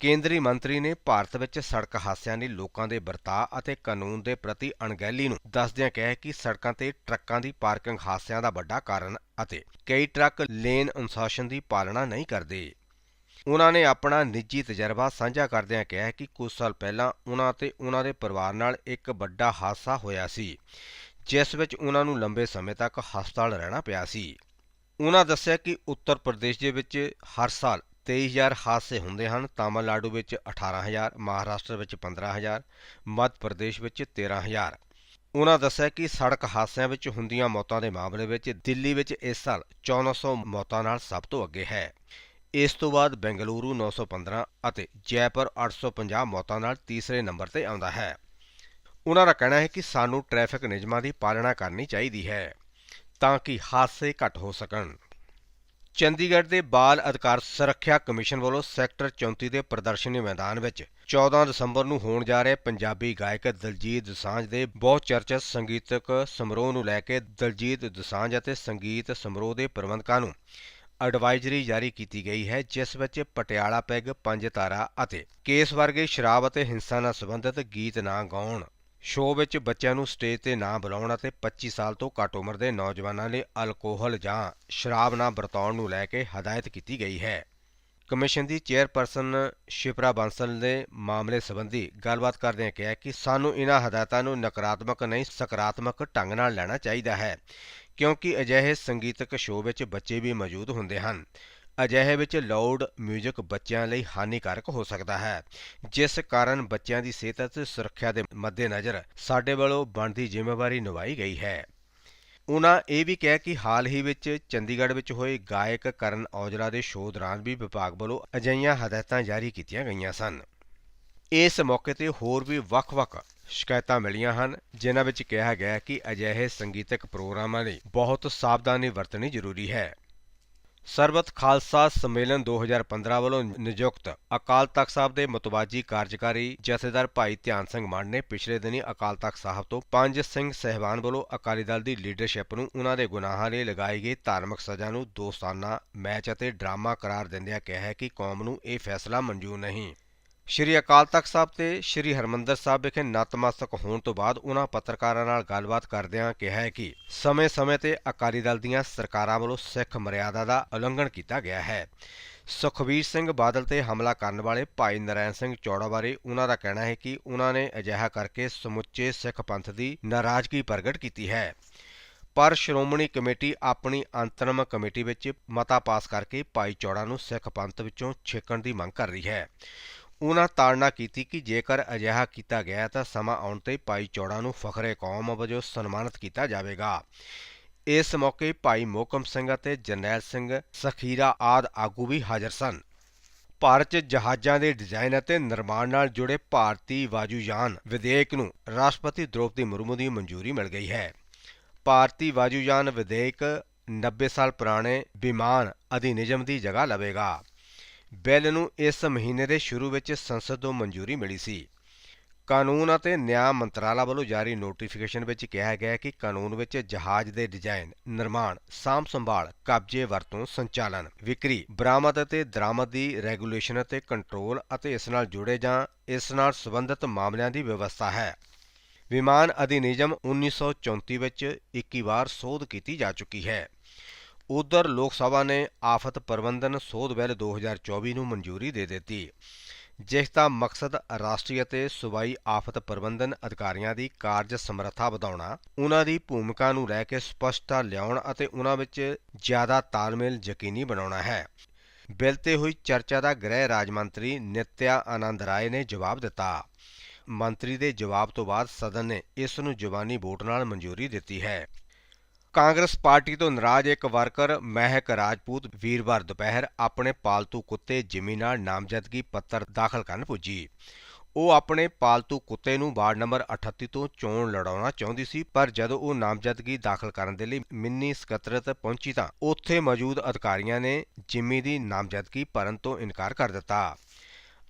ਕੇਂਦਰੀ ਮੰਤਰੀ ਨੇ ਭਾਰਤ ਵਿੱਚ ਸੜਕ ਹਾਦਸਿਆਂ ਲਈ ਲੋਕਾਂ ਦੇ ਵਰਤਾਅ ਅਤੇ ਕਾਨੂੰਨ ਦੇ ਪ੍ਰਤੀ ਅਣਗਹਿਲੀ ਨੂੰ ਦੱਸਦਿਆਂ ਕਿਹਾ ਕਿ ਸੜਕਾਂ ਤੇ ਟਰੱਕਾਂ ਦੀ ਪਾਰਕਿੰਗ ਹਾਦਸਿਆਂ ਦਾ ਵੱਡਾ ਕਾਰਨ ਅਤੇ ਕਈ ਟਰੱਕ ਲੇਨ ਅਨੁਸ਼ਾਸਨ ਦੀ ਪਾਲਣਾ ਨਹੀਂ ਕਰਦੇ। ਉਹਨਾਂ ਨੇ ਆਪਣਾ ਨਿੱਜੀ ਤਜਰਬਾ ਸਾਂਝਾ ਕਰਦਿਆਂ ਕਿਹਾ ਕਿ ਕੁਝ ਸਾਲ ਪਹਿਲਾਂ ਉਹਨਾਂ ਤੇ ਉਹਨਾਂ ਦੇ ਪਰਿਵਾਰ ਨਾਲ ਇੱਕ ਵੱਡਾ ਹਾਦਸਾ ਹੋਇਆ ਸੀ, ਜਿਸ ਵਿੱਚ ਉਹਨਾਂ ਨੂੰ ਲੰਬੇ ਸਮੇਂ ਤੱਕ ਹਸਪਤਾਲ ਰਹਿਣਾ ਪਿਆ ਸੀ। ਉਹਨਾਂ ਦੱਸਿਆ ਕਿ ਉੱਤਰ ਪ੍ਰਦੇਸ਼ ਦੇ ਵਿੱਚ ਹਰ ਸਾਲ 23000 ਹਾਦਸੇ ਹੁੰਦੇ ਹਨ। ਤਾਮਿਲਨਾਡੂ ਵਿੱਚ 18000 ਮਹਾਰਾਸ਼ਟਰ ਵਿੱਚ 15000 ਮੱਧ ਪ੍ਰਦੇਸ਼ ਵਿੱਚ 13000 ਉਹਨਾਂ ਦੱਸਿਆ ਕਿ ਸੜਕ ਹਾਦਸਿਆਂ ਵਿੱਚ ਹੁੰਦੀਆਂ ਮੌਤਾਂ ਦੇ ਮਾਮਲੇ ਵਿੱਚ ਦਿੱਲੀ ਵਿੱਚ ਇਸ ਸਾਲ 1400 ਮੌਤਾਂ ਨਾਲ ਸਭ ਤੋਂ ਅੱਗੇ ਹੈ। ਇਸ ਤੋਂ ਬਾਅਦ ਬੈਂਗਲੁਰੂ 915 ਅਤੇ ਜੈਪੁਰ 850 ਮੌਤਾਂ ਨਾਲ ਤੀਸਰੇ ਨੰਬਰ ਤੇ ਆਉਂਦਾ ਹੈ। ਉਹਨਾਂ ਦਾ ਕਹਿਣਾ ਹੈ ਕਿ ਸਾਨੂੰ ਟ੍ਰੈਫਿਕ ਨਿਯਮਾਂ ਦੀ ਪਾਲਣਾ ਕਰਨੀ ਚਾਹੀਦੀ ਹੈ ਤਾਂ ਕਿ ਹਾਦਸੇ ਘੱਟ ਹੋ ਸਕਣ। ਚੰਡੀਗੜ੍ਹ ਦੇ ਬਾਲ ਅਧਿਕਾਰ ਸੁਰੱਖਿਆ ਕਮਿਸ਼ਨ ਵੱਲੋਂ ਸੈਕਟਰ 34 ਦੇ ਪ੍ਰਦਰਸ਼ਨੀ ਮੈਦਾਨ ਵਿੱਚ 14 ਦਸੰਬਰ ਨੂੰ ਹੋਣ ਜਾ ਰਹੇ ਪੰਜਾਬੀ ਗਾਇਕ ਦਲਜੀਤ ਦਸਾਂਝ ਦੇ ਬਹੁਤ ਚਰਚਿਤ ਸੰਗੀਤਕ ਸਮਾਰੋਹ ਨੂੰ ਲੈ ਕੇ ਦਲਜੀਤ ਦੋਸਾਂਝ ਅਤੇ ਸੰਗੀਤ ਸਮਾਰੋਹ ਦੇ ਪ੍ਰਬੰਧਕਾਂ ਨੂੰ ਐਡਵਾਈਜ਼ਰੀ ਜਾਰੀ ਕੀਤੀ ਗਈ ਹੈ, ਜਿਸ ਵਿੱਚ ਪਟਿਆਲਾ ਪੈਗ ਪੰਜ ਤਾਰਾ ਅਤੇ ਕੇਸ ਵਰਗੇ ਸ਼ਰਾਬ ਅਤੇ ਹਿੰਸਾ ਨਾਲ ਸੰਬੰਧਿਤ ਗੀਤ ਨਾ ਗਾਉਣ। ਸ਼ੋਅ ਵਿੱਚ ਬੱਚਿਆਂ ਨੂੰ ਸਟੇਜ ਤੇ ਨਾ ਬੁਲਾਉਣ ਅਤੇ 25 ਸਾਲ ਤੋਂ ਘੱਟ ਉਮਰ ਦੇ ਨੌਜਵਾਨਾਂ ਲਈ ਅਲਕੋਹਲ ਜਾਂ ਸ਼ਰਾਬ ਨਾ ਵਰਤਾਉਣ ਨੂੰ ਲੈ ਕੇ ਹਦਾਇਤ ਕੀਤੀ ਗਈ ਹੈ। ਕਮਿਸ਼ਨ ਦੀ ਚੇਅਰਪਰਸਨ ਸ਼ਿਪਰਾ ਬਾਂਸਲ ਨੇ ਮਾਮਲੇ ਸੰਬੰਧੀ ਗੱਲਬਾਤ ਕਰਦਿਆਂ ਕਿਹਾ ਕਿ ਸਾਨੂੰ ਇਹਨਾਂ ਹਦਾਇਤਾਂ ਨੂੰ ਨਕਾਰਾਤਮਕ, ਨਹੀਂ ਸਕਾਰਾਤਮਕ ਢੰਗ ਨਾਲ ਲੈਣਾ ਚਾਹੀਦਾ ਹੈ। ਕਿਉਂਕਿ ਅਜਿਹੇ ਸੰਗੀਤਕ ਸ਼ੋਅ ਵਿੱਚ ਬੱਚੇ ਵੀ ਮੌਜੂਦ ਹੁੰਦੇ ਹਨ। ਅਜਿਹੇ ਵਿੱਚ ਲਾਊਡ 뮤직 ਬੱਚਿਆਂ ਲਈ ਹਾਨੀਕਾਰਕ ਹੋ ਸਕਦਾ ਹੈ, ਜਿਸ ਕਾਰਨ ਬੱਚਿਆਂ ਦੀ ਸਿਹਤ ਅਤੇ ਸੁਰੱਖਿਆ ਦੇ ਮੱਦੇਨਜ਼ਰ ਸਾਡੇ ਵੱਲੋਂ ਬਣਦੀ ਜ਼ਿੰਮੇਵਾਰੀ ਨਿਭਾਈ ਗਈ ਹੈ। ਉਨ੍ਹਾਂ ਇਹ ਵੀ ਕਿਹਾ ਕਿ ਹਾਲ ਹੀ ਵਿੱਚ ਚੰਡੀਗੜ੍ਹ ਵਿੱਚ ਹੋਏ ਗਾਇਕ ਕਰਨ ਔਜਲਾ ਦੇ ਸ਼ੋਅ ਦੌਰਾਨ ਵੀ ਵਿਭਾਗ ਵੱਲੋਂ ਅਜਿਹੀਆਂ ਹਦਾਇਤਾਂ ਜਾਰੀ ਕੀਤੀਆਂ ਗਈਆਂ ਸਨ। ਇਸ ਮੌਕੇ ਤੇ ਹੋਰ ਵੀ ਵੱਖ-ਵੱਖ ਸ਼ਿਕਾਇਤਾਂ ਮਿਲੀਆਂ ਹਨ, ਜਿਨ੍ਹਾਂ ਵਿੱਚ ਕਿਹਾ ਗਿਆ ਕਿ ਅਜਿਹੇ ਸੰਗੀਤਕ ਪ੍ਰੋਗਰਾਮਾਂ ਲਈ ਬਹੁਤ ਸਾਵਧਾਨੀ ਵਰਤਣੀ ਜ਼ਰੂਰੀ ਹੈ। ਸਰਬਤ ਖਾਲਸਾ ਸੰਮੇਲਨ 2015 ਵੱਲੋਂ ਨਿਯੁਕਤ ਅਕਾਲ ਤਖਤ ਸਾਹਿਬ ਦੇ ਮਤਵਾਜੀ ਕਾਰਜਕਾਰੀ ਜਥੇਦਾਰ ਭਾਈ ਧਿਆਨ ਸਿੰਘ ਮਾਨ ਨੇ ਪਿਛਲੇ ਦਿਨੀ ਅਕਾਲ ਤਖਤ ਸਾਹਿਬ ਤੋਂ ਪੰਜ ਸਿੰਘ ਸਹਿਬਾਨ ਵੱਲੋਂ ਅਕਾਲੀ ਦਲ ਦੀ ਲੀਡਰਸ਼ਿਪ ਨੂੰ ਉਹਨਾਂ ਦੇ ਗੁਨਾਹਾਂ ਲਈ ਲਗਾਈ ਗਈ ਧਾਰਮਿਕ ਸਜ਼ਾ ਨੂੰ ਦੋਸਤਾਨਾ, ਮੈਚ ਅਤੇ ਡਰਾਮਾ ਕਰਾਰ ਦਿੰਦਿਆਂ ਕਿਹਾ ਹੈ ਕਿ ਕੌਮ ਨੂੰ ਇਹ ਫੈਸਲਾ ਮਨਜ਼ੂਰ ਨਹੀਂ। ਸ਼੍ਰੀ ਅਕਾਲ ਤਖਤ ਸਾਹਿਬ ਤੇ ਸ਼੍ਰੀ ਹਰਮੰਦਰ ਸਾਹਿਬ ਵਿਖੇ ਨਤਮਸਤਕ ਹੋਣ ਤੋਂ ਬਾਅਦ ਉਹਨਾਂ ਪੱਤਰਕਾਰਾਂ ਨਾਲ ਗੱਲਬਾਤ ਕਰਦਿਆਂ ਕਿਹਾ ਹੈ ਕਿ ਸਮੇਂ-ਸਮੇਂ ਤੇ ਅਕਾਲੀ ਦਲ ਦੀਆਂ ਸਰਕਾਰਾਂ ਵੱਲੋਂ ਸਿੱਖ ਮਰਿਆਦਾ ਦਾ ਉਲੰਘਣ ਕੀਤਾ ਗਿਆ ਹੈ। ਸੁਖਬੀਰ ਸਿੰਘ ਬਾਦਲ ਤੇ ਹਮਲਾ ਕਰਨ ਵਾਲੇ ਭਾਈ ਨਰੈਣ ਸਿੰਘ ਚੌੜਾ ਬਾਰੇ ਉਹਨਾਂ ਦਾ ਕਹਿਣਾ ਹੈ ਕਿ ਉਹਨਾਂ ਨੇ ਅਜਿਹਾ ਕਰਕੇ ਸਮੁੱਚੇ ਸਿੱਖ ਪੰਥ ਦੀ ਨਾਰਾਜ਼ਗੀ ਪ੍ਰਗਟ ਕੀਤੀ ਹੈ। ਪਰ ਸ਼੍ਰੋਮਣੀ ਕਮੇਟੀ ਆਪਣੀ ਅੰਤਰਮ ਕਮੇਟੀ ਵਿੱਚ ਮਤਾ ਪਾਸ ਕਰਕੇ ਭਾਈ ਚੌੜਾ ਨੂੰ ਸਿੱਖ ਪੰਥ ਵਿੱਚੋਂ ਛੇਕਣ ਦੀ ਮੰਗ ਕਰ ਰਹੀ ਹੈ। ਉਹਨਾਂ ਤਾੜਨਾ ਕੀਤੀ ਕਿ ਜੇਕਰ ਅਜਿਹਾ ਕੀਤਾ ਗਿਆ ਤਾਂ ਸਮਾਂ ਆਉਣ ਤੇ ਭਾਈ ਚੌੜਾ ਨੂੰ ਫਖਰੇ ਕੌਮ ਵਜੋਂ ਸਨਮਾਨਿਤ ਕੀਤਾ ਜਾਵੇਗਾ। ਇਸ ਮੌਕੇ ਭਾਈ ਮੋਕਮ ਸਿੰਘ ਅਤੇ ਜਰਨੈਲ ਸਿੰਘ ਸਖੀਰਾ ਆਦ ਆਗੂ ਵੀ ਹਾਜ਼ਰ ਸਨ। ਭਾਰਤ 'ਚ ਜਹਾਜ਼ਾਂ ਦੇ ਡਿਜ਼ਾਈਨ ਅਤੇ ਨਿਰਮਾਣ ਨਾਲ ਜੁੜੇ ਭਾਰਤੀ ਵਾਯੂਯਾਨ ਵਿਧੇਇਕ ਨੂੰ ਰਾਸ਼ਟਰਪਤੀ ਦ੍ਰੋਪਦੀ ਮੁਰਮੂ ਦੀ ਮਨਜ਼ੂਰੀ ਮਿਲ ਗਈ ਹੈ। ਭਾਰਤੀ ਵਾਯੂਯਾਨ ਵਿਧੇਇਕ 90 ਸਾਲ ਪੁਰਾਣੇ, ਵਿਮਾਨ ਅਧਿਨਿਯਮ ਦੀ ਜਗ੍ਹਾ ਲਵੇਗਾ ਬਿੱਲ ਨੂੰ ਇਸ ਮਹੀਨੇ ਦੇ ਸ਼ੁਰੂ ਵਿੱਚ ਸੰਸਦ ਤੋਂ ਮਨਜ਼ੂਰੀ ਮਿਲੀ ਸੀ ਕਾਨੂੰਨ ਅਤੇ ਨਿਆਂ ਮੰਤਰਾਲਾ ਵੱਲੋਂ ਜਾਰੀ ਨੋਟੀਫਿਕੇਸ਼ਨ ਵਿੱਚ ਕਿਹਾ ਗਿਆ ਕਿ ਕਾਨੂੰਨ ਵਿੱਚ ਜਹਾਜ਼ ਦੇ ਡਿਜ਼ਾਈਨ, ਨਿਰਮਾਣ, ਸਾਂਭ ਸੰਭਾਲ, ਕਬਜ਼ੇ ਵਰਤੋਂ, ਸੰਚਾਲਨ, ਵਿਕਰੀ, ਬਰਾਮਦ ਅਤੇ ਦਰਾਮਦ ਦੀ ਰੈਗੂਲੇਸ਼ਨ ਅਤੇ ਕੰਟਰੋਲ ਅਤੇ ਇਸ ਨਾਲ ਜੁੜੇ ਜਾਂ ਇਸ ਨਾਲ ਸੰਬੰਧਿਤ ਮਾਮਲਿਆਂ ਦੀ ਵਿਵਸਥਾ ਹੈ। ਵਿਮਾਨ ਅਧਿਨਿਯਮ 1934 ਵਿੱਚ 21 ਵਾਰ ਸੋਧ ਕੀਤੀ ਜਾ ਚੁੱਕੀ ਹੈ। ਉਧਰ ਲੋਕ ਸਭਾ ਨੇ ਆਫਤ ਪ੍ਰਬੰਧਨ ਸੋਧ ਬਿੱਲ 2024 ਨੂੰ ਮਨਜ਼ੂਰੀ ਦੇ ਦਿੱਤੀ ਜਿਸ ਦਾ ਮਕਸਦ ਰਾਸ਼ਟਰੀ ਅਤੇ ਸੂਬਾਈ ਆਫਤ ਪ੍ਰਬੰਧਨ ਅਧਿਕਾਰੀਆਂ ਦੀ ਕਾਰਜ ਸਮਰੱਥਾ ਵਧਾਉਣਾ, ਉਹਨਾਂ ਦੀ ਭੂਮਿਕਾ ਨੂੰ ਲੈ ਕੇ ਸਪਸ਼ਟਤਾ ਲਿਆਉਣ ਅਤੇ ਉਹਨਾਂ ਵਿੱਚ ਜ਼ਿਆਦਾ ਤਾਲਮੇਲ ਯਕੀਨੀ ਬਣਾਉਣਾ ਹੈ। ਬਿੱਲ ਤੇ ਹੋਈ ਚਰਚਾ ਦਾ ਗ੍ਰਹਿ ਰਾਜ ਮੰਤਰੀ ਨਿਤਿਆ ਆਨੰਦ ਰਾਏ ਨੇ ਜਵਾਬ ਦਿੱਤਾ। ਮੰਤਰੀ ਦੇ ਜਵਾਬ ਤੋਂ ਬਾਅਦ ਸਦਨ ਨੇ ਇਸ ਨੂੰ ਜ਼ੁਬਾਨੀ ਵੋਟ ਨਾਲ ਮਨਜ਼ੂਰੀ ਦਿੱਤੀ ਹੈ। ਕਾਂਗਰਸ ਪਾਰਟੀ ਤੋਂ ਨਾਰਾਜ਼ ਇੱਕ ਵਰਕਰ ਮਹਿਕ ਰਾਜਪੂਤ ਵੀਰਵਾਰ ਦੁਪਹਿਰ ਆਪਣੇ ਪਾਲਤੂ ਕੁੱਤੇ ਜਿਮੀ ਨਾਲ ਨਾਮਜ਼ਦਗੀ ਪੱਤਰ ਦਾਖਲ ਕਰਨ ਪੁੱਜੀ। ਉਹ ਆਪਣੇ ਪਾਲਤੂ ਕੁੱਤੇ ਨੂੰ ਵਾਰਡ ਨੰਬਰ 38 ਤੋਂ ਚੋਣ ਲੜਾਉਣਾ ਚਾਹੁੰਦੀ ਸੀ, ਪਰ ਜਦੋਂ ਉਹ ਨਾਮਜ਼ਦਗੀ ਦਾਖਲ ਕਰਨ ਦੇ ਲਈ ਮਿੰਨੀ ਸਕੱਤਰਤ ਪਹੁੰਚੀ ਤਾਂ ਉੱਥੇ ਮੌਜੂਦ ਅਧਿਕਾਰੀਆਂ ਨੇ ਜਿਮੀ ਦੀ ਨਾਮਜ਼ਦਗੀ ਭਰਨ ਤੋਂ ਇਨਕਾਰ ਕਰ ਦਿੱਤਾ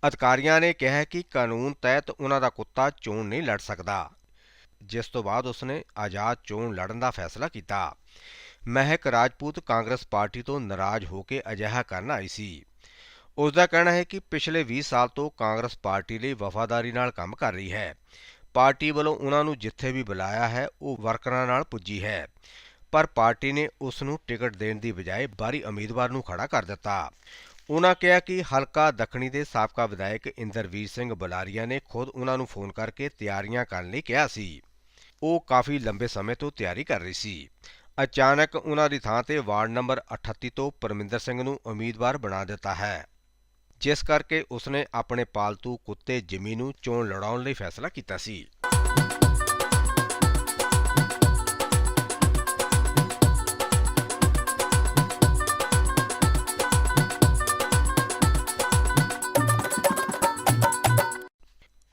ਅਧਿਕਾਰੀਆਂ ਨੇ ਕਿਹਾ ਕਿ ਕਾਨੂੰਨ ਤਹਿਤ ਉਹਨਾਂ ਦਾ ਕੁੱਤਾ ਚੋਣ ਨਹੀਂ ਲੜ ਸਕਦਾ ਜਿਸ ਤੋਂ ਬਾਅਦ ਉਸਨੇ ਆਜ਼ਾਦ ਚੋਣ ਲੜਨ ਦਾ ਫੈਸਲਾ ਕੀਤਾ। ਮਹਿਕ ਰਾਜਪੂਤ ਕਾਂਗਰਸ ਪਾਰਟੀ ਤੋਂ ਨਾਰਾਜ਼ ਹੋ ਕੇ ਅਜਿਹਾ ਕਰਨ ਆਈ ਸੀ। ਉਸ ਦਾ ਕਹਿਣਾ ਹੈ ਕਿ ਪਿਛਲੇ 20 ਸਾਲ ਤੋਂ ਕਾਂਗਰਸ ਪਾਰਟੀ ਲਈ ਵਫਾਦਾਰੀ ਨਾਲ ਕੰਮ ਕਰ ਰਹੀ ਹੈ। ਪਾਰਟੀ ਵੱਲੋਂ ਉਹਨਾਂ ਨੂੰ ਜਿੱਥੇ ਵੀ ਬੁਲਾਇਆ ਹੈ, ਉਹ ਵਰਕਰਾਂ ਨਾਲ ਪੁੱਜੀ ਹੈ। ਪਰ ਪਾਰਟੀ ਨੇ ਉਸ ਨੂੰ ਟਿਕਟ ਦੇਣ ਦੀ ਬਜਾਏ ਬਾਹਰੀ ਉਮੀਦਵਾਰ ਨੂੰ ਖੜਾ ਕਰ ਦਿੱਤਾ। ਉਹਨਾਂ ਕਿਹਾ ਕਿ ਹਲਕਾ ਦੱਖਣੀ ਦੇ ਸਾਬਕਾ ਵਿਧਾਇਕ ਇੰਦਰਵੀਰ ਸਿੰਘ ਬੁਲਾਰੀਆ ਨੇ ਖੁਦ ਉਹਨਾਂ ਨੂੰ ਫੋਨ ਕਰਕੇ ਤਿਆਰੀਆਂ ਕਰਨ ਲਈ ਕਿਹਾ ਸੀ। ਉਹ ਕਾਫੀ ਲੰਬੇ ਸਮੇਂ ਤੋਂ ਤਿਆਰੀ ਕਰ ਰਹੀ ਸੀ। ਅਚਾਨਕ ਉਹਨਾਂ ਦੀ ਥਾਂ ਤੇ ਵਾਰਡ ਨੰਬਰ 38 ਤੋਂ ਪਰਮਿੰਦਰ ਸਿੰਘ ਨੂੰ ਉਮੀਦਵਾਰ ਬਣਾ ਦਿੱਤਾ ਹੈ। ਜਿਸ ਕਰਕੇ ਉਸਨੇ ਆਪਣੇ ਪਾਲਤੂ ਕੁੱਤੇ ਜਿਮੀ ਨੂੰ ਚੋਣ ਲੜਾਉਣ ਲਈ ਫੈਸਲਾ ਕੀਤਾ ਸੀ।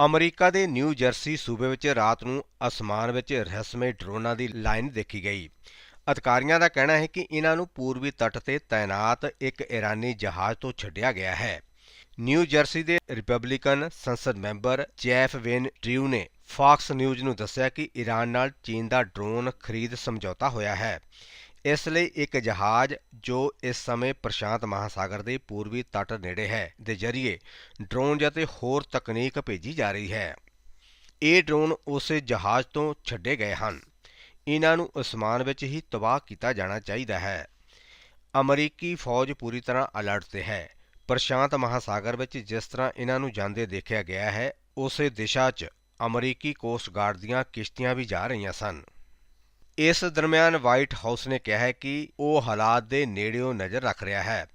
ਅਮਰੀਕਾ ਦੇ ਨਿਊ ਜਰਸੀ ਸੂਬੇ ਵਿੱਚ ਰਾਤ ਨੂੰ ਅਸਮਾਨ ਵਿੱਚ ਰਹੱਸਮਈ ਡਰੋਨਾਂ ਦੀ ਲਾਈਨ ਦੇਖੀ ਗਈ। ਅਧਿਕਾਰੀਆਂ ਦਾ ਕਹਿਣਾ ਹੈ ਕਿ ਇਹਨਾਂ ਨੂੰ ਪੂਰਬੀ ਤੱਟ ਤੇ ਤਾਇਨਾਤ ਇੱਕ ਇਰਾਨੀ ਜਹਾਜ਼ ਤੋਂ ਛੱਡਿਆ ਗਿਆ ਹੈ। ਨਿਊ ਜਰਸੀ ਦੇ ਰਿਪਬਲਿਕਨ ਸੰਸਦ ਮੈਂਬਰ ਜੈਫ ਵੇਨ ਡ੍ਰਿਊ ਨੇ ਫਾਕਸ ਨਿਊਜ਼ ਨੂੰ ਦੱਸਿਆ ਕਿ ਈਰਾਨ ਨਾਲ ਚੀਨ ਦਾ ਡਰੋਨ ਖਰੀਦ ਸਮਝੌਤਾ ਹੋਇਆ ਹੈ। ਇਸ ਲਈ ਇੱਕ ਜਹਾਜ਼ ਜੋ ਇਸ ਸਮੇਂ ਪ੍ਰਸ਼ਾਂਤ ਮਹਾਸਾਗਰ ਦੇ ਪੂਰਬੀ ਤੱਟ ਨੇੜੇ ਹੈ, ਦੇ ਜ਼ਰੀਏ ਡਰੋਨ ਅਤੇ ਹੋਰ ਤਕਨੀਕ ਭੇਜੀ ਜਾ ਰਹੀ ਹੈ। ਇਹ ਡਰੋਨ ਉਸੇ ਜਹਾਜ਼ ਤੋਂ ਛੱਡੇ ਗਏ ਹਨ। ਇਹਨਾਂ ਨੂੰ ਅਸਮਾਨ ਵਿੱਚ ਹੀ ਤਬਾਹ ਕੀਤਾ ਜਾਣਾ ਚਾਹੀਦਾ ਹੈ। ਅਮਰੀਕੀ ਫੌਜ ਪੂਰੀ ਤਰ੍ਹਾਂ ਅਲਰਟ ਤੇ ਹੈ। ਪ੍ਰਸ਼ਾਂਤ ਮਹਾਸਾਗਰ ਵਿੱਚ ਜਿਸ ਤਰ੍ਹਾਂ ਇਹਨਾਂ ਨੂੰ ਜਾਂਦੇ ਦੇਖਿਆ ਗਿਆ ਹੈ, ਉਸੇ ਦਿਸ਼ਾ 'ਚ ਅਮਰੀਕੀ ਕੋਸਟ ਗਾਰਡ ਦੀਆਂ ਕਿਸ਼ਤੀਆਂ ਵੀ ਜਾ ਰਹੀਆਂ ਸਨ। ਇਸ ਦਰਮਿਆਨ ਵਾਈਟ ਹਾਊਸ ਨੇ ਕਿਹਾ ਹੈ ਕਿ ਉਹ ਹਾਲਾਤ ਦੇ ਨੇੜਿਓਂ ਨਜ਼ਰ ਰੱਖ ਰਿਹਾ ਹੈ।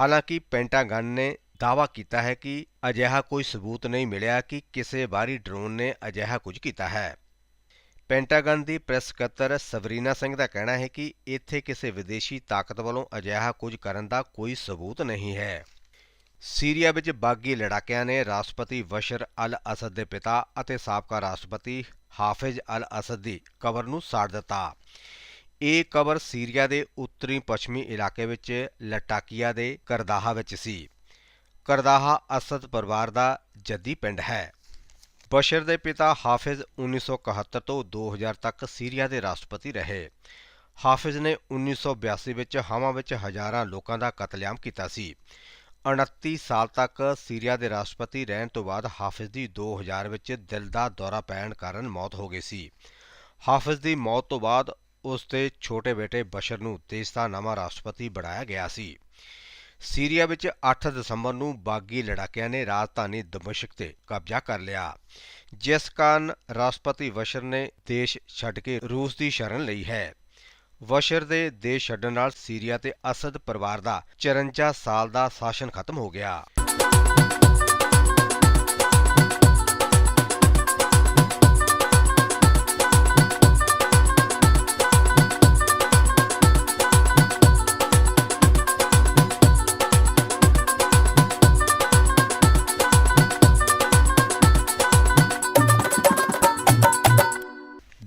ਹਾਲਾਂਕਿ ਪੈਂਟਾਗਨ ਨੇ ਦਾਅਵਾ ਕੀਤਾ ਹੈ ਕਿ ਅਜਿਹਾ ਕੋਈ ਸਬੂਤ ਨਹੀਂ ਮਿਲਿਆ ਕਿ ਕਿਸੇ ਬਾਹਰੀ ਡਰੋਨ ਨੇ ਅਜਿਹਾ ਕੁਝ ਕੀਤਾ ਹੈ। ਪੈਂਟਾਗਨ ਦੀ ਪ੍ਰੈਸ ਸਕੱਤਰ ਸਵਰੀਨਾ ਸਿੰਘ ਦਾ ਕਹਿਣਾ ਹੈ ਕਿ ਇੱਥੇ ਕਿਸੇ ਵਿਦੇਸ਼ੀ ਤਾਕਤ ਵੱਲੋਂ ਅਜਿਹਾ ਕੁਝ ਕਰਨ ਦਾ ਕੋਈ ਸਬੂਤ ਨਹੀਂ ਹੈ। ਸੀਰੀਆ ਵਿੱਚ ਬਾਗੀ ਲੜਾਕਿਆਂ ਨੇ ਰਾਸ਼ਟਰਪਤੀ ਬਸ਼ਰ ਅਲ ਅਸਦ ਦੇ ਪਿਤਾ ਅਤੇ ਸਾਬਕਾ ਰਾਸ਼ਟਰਪਤੀ ਹਾਫਿਜ਼ ਅਲ ਅਸਦ ਦੀ ਕਬਰ ਨੂੰ ਸਾੜ ਦਿੱਤਾ। ਇਹ ਕਬਰ ਸੀਰੀਆ ਦੇ ਉੱਤਰੀ ਪੱਛਮੀ ਇਲਾਕੇ ਵਿੱਚ ਲਟਾਕੀਆ ਦੇ ਕਰਦਾਹਾ ਵਿੱਚ ਸੀ। ਕਰਦਾਹਾ ਅਸਦ ਪਰਿਵਾਰ ਦਾ ਜੱਦੀ ਪਿੰਡ ਹੈ। ਬਸ਼ਰ ਦੇ ਪਿਤਾ ਹਾਫਿਜ਼ 1971 ਤੋਂ 2000 ਤੱਕ ਸੀਰੀਆ ਦੇ ਰਾਸ਼ਟਰਪਤੀ ਰਹੇ। ਹਾਫਿਜ਼ ਨੇ 1982 ਵਿੱਚ ਹਮਾ ਵਿੱਚ ਹਜ਼ਾਰਾਂ ਲੋਕਾਂ ਦਾ ਕਤਲੇਆਮ ਕੀਤਾ ਸੀ। 29 ਸਾਲ ਤੱਕ ਸੀਰੀਆ ਦੇ ਰਾਸ਼ਟਰਪਤੀ ਰਹਿਣ ਤੋਂ ਬਾਅਦ ਹਾਫਿਜ਼ ਦੀ 2000 ਵਿੱਚ ਦਿਲ ਦਾ ਦੌਰਾ ਪੈਣ ਕਾਰਨ ਮੌਤ ਹੋ ਗਈ ਸੀ। ਹਾਫਿਜ਼ ਦੀ ਮੌਤ ਤੋਂ ਬਾਅਦ ਉਸ ਦੇ ਛੋਟੇ ਬੇਟੇ ਬਸ਼ਰ ਨੂੰ ਦੇਸ਼ ਦਾ ਨਵਾਂ ਰਾਸ਼ਟਰਪਤੀ ਬਣਾਇਆ ਗਿਆ ਸੀ। ਸੀਰੀਆ ਵਿੱਚ 8 ਦਸੰਬਰ ਨੂੰ ਬਾਗੀ ਲੜਾਕਿਆਂ ਨੇ ਰਾਜਧਾਨੀ ਦਮਸ਼ਕ ਤੇ ਕਬਜ਼ਾ ਕਰ ਲਿਆ। ਜਿਸ ਕਾਰਨ ਰਾਸ਼ਟਰਪਤੀ ਬਸ਼ਰ ਨੇ ਦੇਸ਼ ਛੱਡ ਕੇ ਰੂਸ ਦੀ ਸ਼ਰਨ ਲਈ ਹੈ। ਵਸ਼ਰ ਦੇ ਦੇਸ਼ ਛੱਡਣ ਨਾਲ ਸੀਰੀਆ ਤੇ ਅਸਦ ਪਰਿਵਾਰ ਦਾ 54 ਸਾਲ ਦਾ ਸ਼ਾਸਨ ਖਤਮ ਹੋ ਗਿਆ।